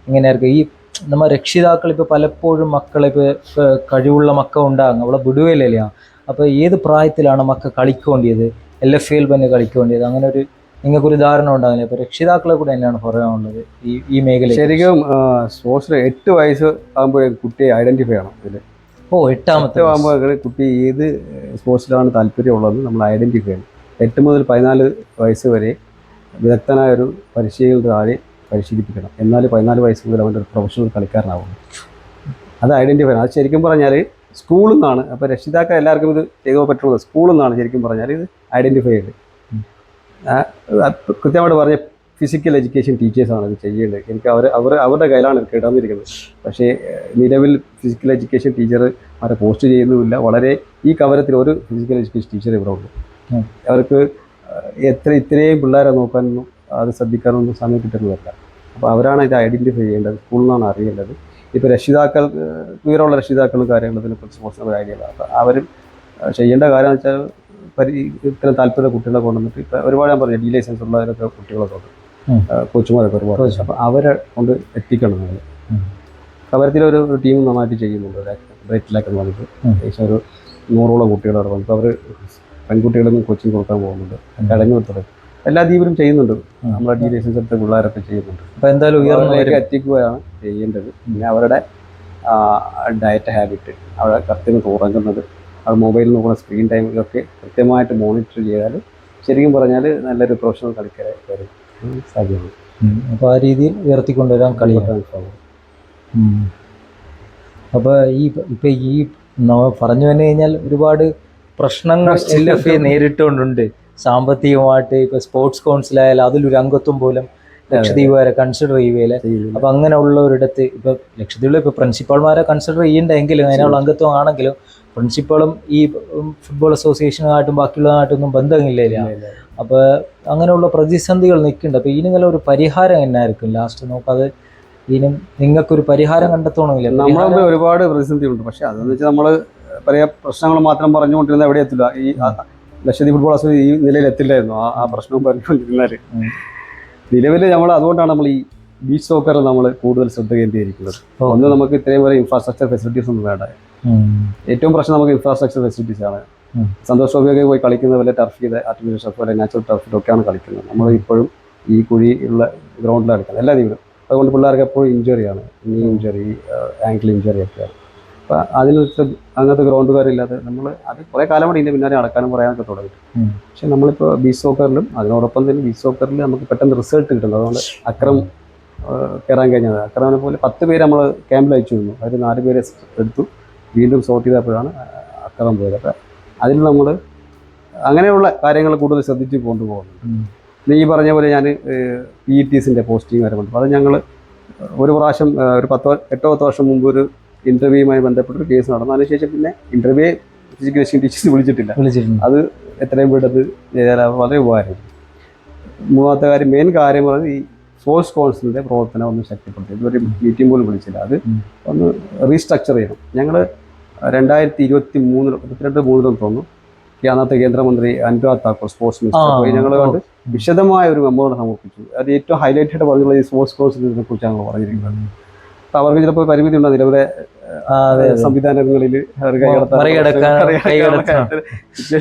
Speaker 1: എങ്ങനെയായിരിക്കും? ഈ നമ്മ രക്ഷിതാക്കൾ ഇപ്പൊ പലപ്പോഴും മക്കളെ ഇപ്പൊ ഇപ്പൊ കഴിവുള്ള മക്കൾ ഉണ്ടാകും അവളെ വിടുകയില്ല അപ്പൊ ഏത് പ്രായത്തിലാണ് മക്ക കളിക്കേണ്ടത് എൽ എഫ് എയിൽ തന്നെ കളിക്കേണ്ടത് അങ്ങനെ ഒരു നിങ്ങൾക്കൊരു ധാരണ ഉണ്ടാകില്ല അപ്പോൾ രക്ഷിതാക്കളെ കൂടെ തന്നെയാണ് പറയാനുള്ളത് ഈ ഈ മേഖല
Speaker 2: ശരിക്കും സ്പോർട്സിൽ എട്ട് വയസ്സ് ആകുമ്പോഴേ കുട്ടിയെ ഐഡന്റിഫൈ ചെയ്യണം ഇതിൽ
Speaker 1: ഓ എട്ടാമത്തെ
Speaker 2: എട്ട് ആകുമ്പോൾ കുട്ടി ഏത് സ്പോർട്സിലാണ് താല്പര്യമുള്ളതെന്ന് നമ്മൾ ഐഡന്റിഫൈ ചെയ്യണം. എട്ട് മുതൽ പതിനാല് വയസ്സ് വരെ വിദഗ്ധനായ ഒരു പരിശീലകരുടെ ആരെ പരിശീലിപ്പിക്കണം. എന്നാൽ പതിനാല് വയസ്സ് മുതൽ അവന്റെ ഒരു പ്രൊഫഷണൽ കളിക്കാരനാവുള്ളൂ. അത് ഐഡന്റിഫൈ ആണ് അത് ശരിക്കും പറഞ്ഞാൽ സ്കൂളിൽ നിന്നാണ്. അപ്പോൾ രക്ഷിതാക്കൾ എല്ലാവർക്കും ഇത് ചെയ്തോ പറ്റുള്ളൂ. സ്കൂളിൽ നിന്നാണ് ശരിക്കും പറഞ്ഞാൽ ഇത് ഐഡന്റിഫൈ ചെയ്ത് കൃത്യമായിട്ട് പറഞ്ഞ ഫിസിക്കൽ എഡ്യൂക്കേഷൻ ടീച്ചേഴ്സാണ് ഇത് ചെയ്യേണ്ടത്. എനിക്ക് അവർ അവർ അവരുടെ കയ്യിലാണ് കിടന്നിരിക്കുന്നത്. പക്ഷേ നിലവിൽ ഫിസിക്കൽ എഡ്യൂക്കേഷൻ ടീച്ചർ അവരെ പോസ്റ്റ് ചെയ്യുന്നുമില്ല. വളരെ ഈ കവരത്തിൽ ഒരു ഫിസിക്കൽ എഡ്യൂക്കേഷൻ ടീച്ചർ ഇവിടെ
Speaker 1: അവർക്ക്
Speaker 2: അവർക്ക് എത്ര ഇത്രയും പിള്ളേരെ നോക്കാനൊന്നും അത് ശ്രദ്ധിക്കാനൊന്നും സമയം കിട്ടുന്നതല്ല. അപ്പോൾ അവരാണ് ഇത് ഐഡന്റിഫൈ ചെയ്യേണ്ടത്. സ്കൂളിൽ നിന്നാണ് അറിയേണ്ടത്. ഇപ്പോൾ രക്ഷിതാക്കൾ ഉയരമുള്ള വിവരമുള്ള രക്ഷിതാക്കളും കാര്യങ്ങളും ഇതിനെക്കുറിച്ച് കുറച്ച് ഐഡിയ അപ്പോൾ അവരും ചെയ്യേണ്ട കാര്യം എന്ന് വെച്ചാൽ പരി ഇത്തരം താല്പര്യം കുട്ടികളെ കൊണ്ടുവന്നിട്ട് ഇപ്പോൾ ഒരുപാട് ഞാൻ പറഞ്ഞു ഡി ലൈസൻസ് ഉള്ളവരൊക്കെ കുട്ടികളൊക്കെ ഉണ്ട്. കോച്ചുമാരൊക്കെ ഒരുപാട്. അപ്പോൾ അവരെ കൊണ്ട് എത്തിക്കണം നമ്മൾ. കവരത്തിലൊരു ഒരു ടീം നന്നായിട്ട് ചെയ്യുന്നുണ്ട്. ബ്രേറ്റിലൊക്കെ വന്നിട്ട് ഏകദേശം ഒരു നൂറോളം കുട്ടികളവിടെ വന്നിട്ട് അവർ പെൺകുട്ടികളൊന്നും കോച്ചിങ് കൊടുക്കാൻ പോകുന്നുണ്ട്. അക്കാഡമി കൊടുത്തത് എല്ലാ ദ്വീപിലും ചെയ്യുന്നുണ്ട്.
Speaker 1: നമ്മുടെ
Speaker 2: നമ്മളെ ഡി ലൈസൻസ് എടുത്ത പിള്ളേരൊക്കെ ചെയ്യുന്നുണ്ട്.
Speaker 1: അപ്പോൾ എന്തായാലും ഉയർന്നു
Speaker 2: എത്തിക്കുകയാണ് ചെയ്യേണ്ടത്. പിന്നെ അവരുടെ ഡയറ്റ് ഹാബിറ്റ് അവരുടെ കൃത്യമായിട്ട് ഉറങ്ങുന്നത് അവർ മൊബൈലിൽ നോക്കുന്ന സ്ക്രീൻ ടൈം ഇതൊക്കെ കൃത്യമായിട്ട് മോണിറ്റർ ചെയ്താൽ ശരിക്കും പറഞ്ഞാൽ നല്ലൊരു പ്രൊഫഷണൽ കളിക്കാരെ വരും. സാധ്യമാണ്.
Speaker 1: അപ്പോൾ ആ രീതിയിൽ ഉയർത്തിക്കൊണ്ടുവരാൻ കളിയാണ് അപ്പോൾ ഈ ഇപ്പം ഈ പറഞ്ഞു വന്നു കഴിഞ്ഞാൽ ഒരുപാട് പ്രശ്നങ്ങൾ എൽ എഫ് നേരിട്ടുകൊണ്ടുണ്ട് സാമ്പത്തികമായിട്ട് ഇപ്പൊ സ്പോർട്സ് കൗൺസിലായാലും അതിലൊരു അംഗത്വം പോലും ലക്ഷദ്വീപ് വരെ കൺസിഡർ ചെയ്യുകയില്ല. അപ്പൊ അങ്ങനെയുള്ള ഒരിടത്ത് ഇപ്പൊ ലക്ഷദ്വീപിൽ ഇപ്പൊ പ്രിൻസിപ്പാൾമാരെ കൺസിഡർ ചെയ്യണ്ടെങ്കിലും അതിനുള്ള അംഗത്വം ആണെങ്കിലും പ്രിൻസിപ്പളും ഈ ഫുട്ബോൾ അസോസിയേഷനുമായിട്ടും ബാക്കിയുള്ളതായിട്ടൊന്നും ബന്ധമില്ല അപ്പൊ അങ്ങനെയുള്ള പ്രതിസന്ധികൾ നിൽക്കുന്നുണ്ട്. അപ്പൊ ഇതിനെല്ലാം ഒരു പരിഹാരം എന്നായിരിക്കും ലാസ്റ്റ് നോക്കാതെ ഇതിനും നിങ്ങൾക്കൊരു പരിഹാരം കണ്ടെത്തണമെങ്കിൽ
Speaker 2: നമ്മളെ ഒരുപാട് പ്രതിസന്ധി ഉണ്ട് പക്ഷെ അതെന്ന് വെച്ചാൽ നമ്മൾ പല പ്രശ്നങ്ങൾ മാത്രം പറഞ്ഞുകൊണ്ടിരുന്ന എവിടെ എത്തില്ല. ഈ ലക്ഷദ്വീപ് ഫുട്ബോൾ അസോസിയേഷൻ ഈ നിലയിൽ എത്തില്ലായിരുന്നു. ആ ആ പ്രശ്നവും
Speaker 1: പറഞ്ഞുകൊണ്ടിരുന്നാൽ.
Speaker 2: നിലവിൽ നമ്മൾ അതുകൊണ്ടാണ് നമ്മൾ ഈ ബീച്ച് സോക്കറിൽ നമ്മൾ കൂടുതൽ ശ്രദ്ധ കേന്ദ്രീകരിക്കുന്നത്. ഒന്ന് നമുക്ക് ഇത്രയും വരെ ഇൻഫ്രാസ്ട്രക്ചർ ഫെസിലിറ്റീസ് ഒന്നും വേണ്ട. ഏറ്റവും പ്രശ്നം നമുക്ക് ഇൻഫ്രാസ്ട്രക്ചർ ഫെസിലിറ്റീസ് ആണ്. സന്തോഷ് ട്രോഫിയൊക്കെ പോയി കളിക്കുന്ന പോലെ ടർഫ് ചെയ്ത് ആർട്ടിഫിഷ്യൽ ടർഫ് പോലെ നാച്ചുറൽ ടർഫിലൊക്കെയാണ് കളിക്കുന്നത്. നമ്മൾ ഇപ്പോഴും ഈ കുഴി ഉള്ള ഗ്രൗണ്ടിലാണ് കളിക്കുന്നത്. എല്ലാ രീതിയിലും. അതുകൊണ്ട് പിള്ളേർക്ക് എപ്പോഴും ഇഞ്ചുറിയാണ് നീ ഇഞ്ചുറി ആങ്കിൾ ഇഞ്ചുറി ഒക്കെയാണ് അപ്പോൾ അതിന് അങ്ങനത്തെ ഗ്രൗണ്ടുകാരില്ലാതെ നമ്മൾ അത് കുറേ കാലം കൂടി ഇതിന്റെ പിന്നാലെ നടക്കാനും പറയാനൊക്കെ തുടങ്ങി. പക്ഷെ നമ്മളിപ്പോൾ ബീച്ച് സോക്കറിലും അതിനോടൊപ്പം തന്നെ ബി സോക്കറിൽ നമുക്ക് പെട്ടെന്ന് റിസൾട്ട് കിട്ടുന്നത് അതുകൊണ്ട് അക്രം കയറാൻ കഴിഞ്ഞത് അക്രമിനെ പോലെ പത്ത് പേര് നമ്മൾ ക്യാമ്പിൽ അയച്ചു തന്നു അതിൽ നാല് പേരെ എടുത്തു. വീണ്ടും സോർട്ട് ചെയ്തപ്പോഴാണ് അക്രം പോയത്. അപ്പം അതിൽ നമ്മൾ അങ്ങനെയുള്ള കാര്യങ്ങൾ കൂടുതൽ ശ്രദ്ധിച്ച് കൊണ്ടുപോകുന്നു നീ ഈ പറഞ്ഞ പോലെ ഞാൻ പി ഇ ടി എസിന്റെ പോസ്റ്റിംഗ് വരെ കൊണ്ടു അത് ഞങ്ങൾ ഒരു പ്രാവശ്യം ഒരു പത്തോ എട്ടോ പത്തോ വർഷം മുമ്പ് ഒരു ഇന്റർവ്യൂവുമായി ബന്ധപ്പെട്ട ഒരു കേസ് നടന്നു. അതിനുശേഷം പിന്നെ ഇന്റർവ്യൂ ഫിസിക്കൽ ടീച്ചേഴ്സ് വിളിച്ചിട്ടില്ല.
Speaker 1: അത്
Speaker 2: എത്രയും പെട്ടെന്ന് ചെയ്താൽ വളരെ ഉപകാരം മൂന്നാമത്തെ കാര്യം മെയിൻ കാര്യം പറയുന്നത് ഈ സ്പോർട്സ് കോൺസിലിന്റെ പ്രവർത്തനം ഒന്ന് ശക്തിപ്പെടുത്തി. ഇതുവരെ മീറ്റിംഗ് പോലും വിളിച്ചില്ല. അത് ഒന്ന് റീസ്ട്രക്ചർ ചെയ്യണം. ഞങ്ങൾ രണ്ടായിരത്തി ഇരുപത്തി മൂന്നിൽ ഇരുപത്തിരണ്ട് മൂന്നിലും തോന്നുന്നു അന്നത്തെ കേന്ദ്രമന്ത്രി അനുരാഗ് താക്കൂർ സ്പോർട്സ് മിനിസ്റ്റർ പോയി ഞങ്ങൾ. കണ്ട് വിശദമായ ഒരു മെമ്മോറിയം സമർപ്പിച്ചു. അത് ഏറ്റവും ഹൈലൈറ്റ് ആയിട്ട് പറഞ്ഞുള്ള ഈ സ്പോർട്സ് കോഴ്സിനെ കുറിച്ചാണ് ഞങ്ങൾ പറഞ്ഞിരിക്കുന്നത്. അവർക്ക് ചിലപ്പോൾ പരിമിതി ഉണ്ടാകും നിലവിലെ. സംവിധാനങ്ങളിൽ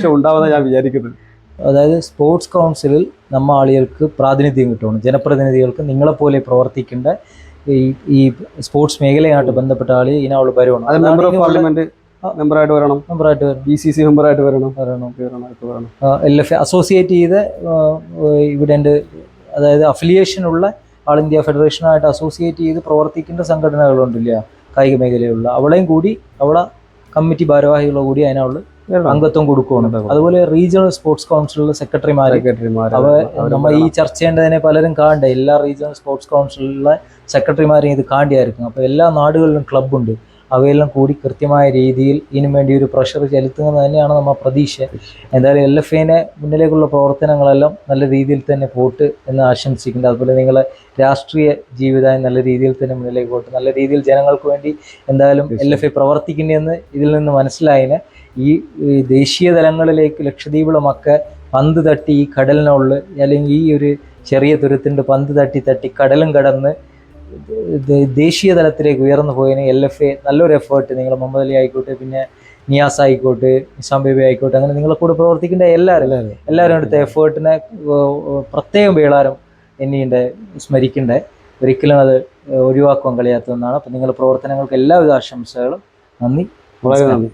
Speaker 2: ഉണ്ടാവുന്ന ഞാൻ വിചാരിക്കുന്നത്.
Speaker 1: അതായത് സ്പോർട്സ് കൗൺസിലിൽ നമ്മ ആളുകൾക്ക് പ്രാതിനിധ്യം കിട്ടണം. ജനപ്രതിനിധികൾക്ക് നിങ്ങളെപ്പോലെ പ്രവർത്തിക്കേണ്ട ഈ ഈ സ്പോർട്സ് മേഖലയായിട്ട് ബന്ധപ്പെട്ട ആൾ ഇതിനുള്ള വരണം
Speaker 2: അത് മെമ്പർ ഓഫ് പാർലമെന്റ്. മെമ്പറായിട്ട് വരണം.
Speaker 1: മെമ്പറായിട്ട് വരണം.
Speaker 2: ബി സി സി മെമ്പറായിട്ട് വരണം.
Speaker 1: വരണം.
Speaker 2: വരണം
Speaker 1: എൽ എഫ് അസോസിയേറ്റ് ചെയ്ത് ഇവിടെ അതായത് അഫിലിയേഷനുള്ള ആൾ ഇന്ത്യ ഫെഡറേഷനായിട്ട് അസോസിയേറ്റ് ചെയ്ത് പ്രവർത്തിക്കേണ്ട സംഘടനകളുണ്ടല്ല കായിക മേഖലയിലുള്ള. അവളെയും കൂടി അവളെ കമ്മിറ്റി ഭാരവാഹികളെ കൂടി അതിനുള്ള അംഗത്വം
Speaker 2: കൊടുക്കുകയാണ്.
Speaker 1: അതുപോലെ റീജിയണൽ സ്പോർട്സ് കൗൺസിലുള്ള സെക്രട്ടറിമാർ
Speaker 2: സെക്രട്ടറിമാർ
Speaker 1: അവ നമ്മൾ ഈ ചർച്ച ചെയ്യേണ്ടതിനെ പലരും കാണണ്ടേ? എല്ലാ റീജിയണൽ സ്പോർട്സ് കൗൺസിലിലെ സെക്രട്ടറിമാരെയും ഇത് കാണ്ടിയായിരിക്കും അപ്പോൾ എല്ലാ നാടുകളിലും ക്ലബ്ബുണ്ട് അവയെല്ലാം കൂടി കൃത്യമായ രീതിയിൽ ഇതിനു വേണ്ടി ഒരു പ്രഷർ ചെലുത്തുന്നത് തന്നെയാണ് നമ്മൾ പ്രതീക്ഷ. എന്തായാലും എൽ എഫ് ഐനെ മുന്നിലേക്കുള്ള പ്രവർത്തനങ്ങളെല്ലാം നല്ല രീതിയിൽ തന്നെ പോട്ട് എന്ന് ആശംസിക്കുന്നുണ്ട് അതുപോലെ നിങ്ങളെ രാഷ്ട്രീയ ജീവിതം നല്ല രീതിയിൽ തന്നെ മുന്നിലേക്ക് പോട്ട് നല്ല രീതിയിൽ ജനങ്ങൾക്ക് വേണ്ടി എന്തായാലും എൽ എഫ് ഐ പ്രവർത്തിക്കുന്നതെന്ന് ഇതിൽ നിന്ന് മനസ്സിലായതിന് ഈ ദേശീയ തലങ്ങളിലേക്ക് ലക്ഷദ്വീപിലെ മക്ക പന്ത് തട്ടി ഈ കടലിനുള്ളിൽ അല്ലെങ്കിൽ ഈ ഒരു ചെറിയ തുരത്തിന്റെ പന്ത് തട്ടി തട്ടി കടലും കടന്ന് ദേശീയ തലത്തിലേക്ക് ഉയർന്നു പോയതിന് എൽ എഫ് എ നല്ലൊരു എഫേർട്ട് നിങ്ങൾ മുഹമ്മദ് അലി ആയിക്കോട്ടെ പിന്നെ നിയാസ് ആയിക്കോട്ടെ നിസാം ബേബി ആയിക്കോട്ടെ അങ്ങനെ നിങ്ങളെ കൂടെ പ്രവർത്തിക്കേണ്ട എല്ലാവരും എല്ലാവരും. എടുത്ത എഫേർട്ടിനെ പ്രത്യേകം വേളാരം എന്നെയുണ്ട് സ്മരിക്കണ്ടേ. ഒരിക്കലും അത് ഒഴിവാക്കുവാൻ കഴിയാത്തതെന്നാണ്. അപ്പം നിങ്ങളുടെ പ്രവർത്തനങ്ങൾക്ക് എല്ലാവിധ ആശംസകളും. നന്ദി.
Speaker 2: വളരെ നന്ദി.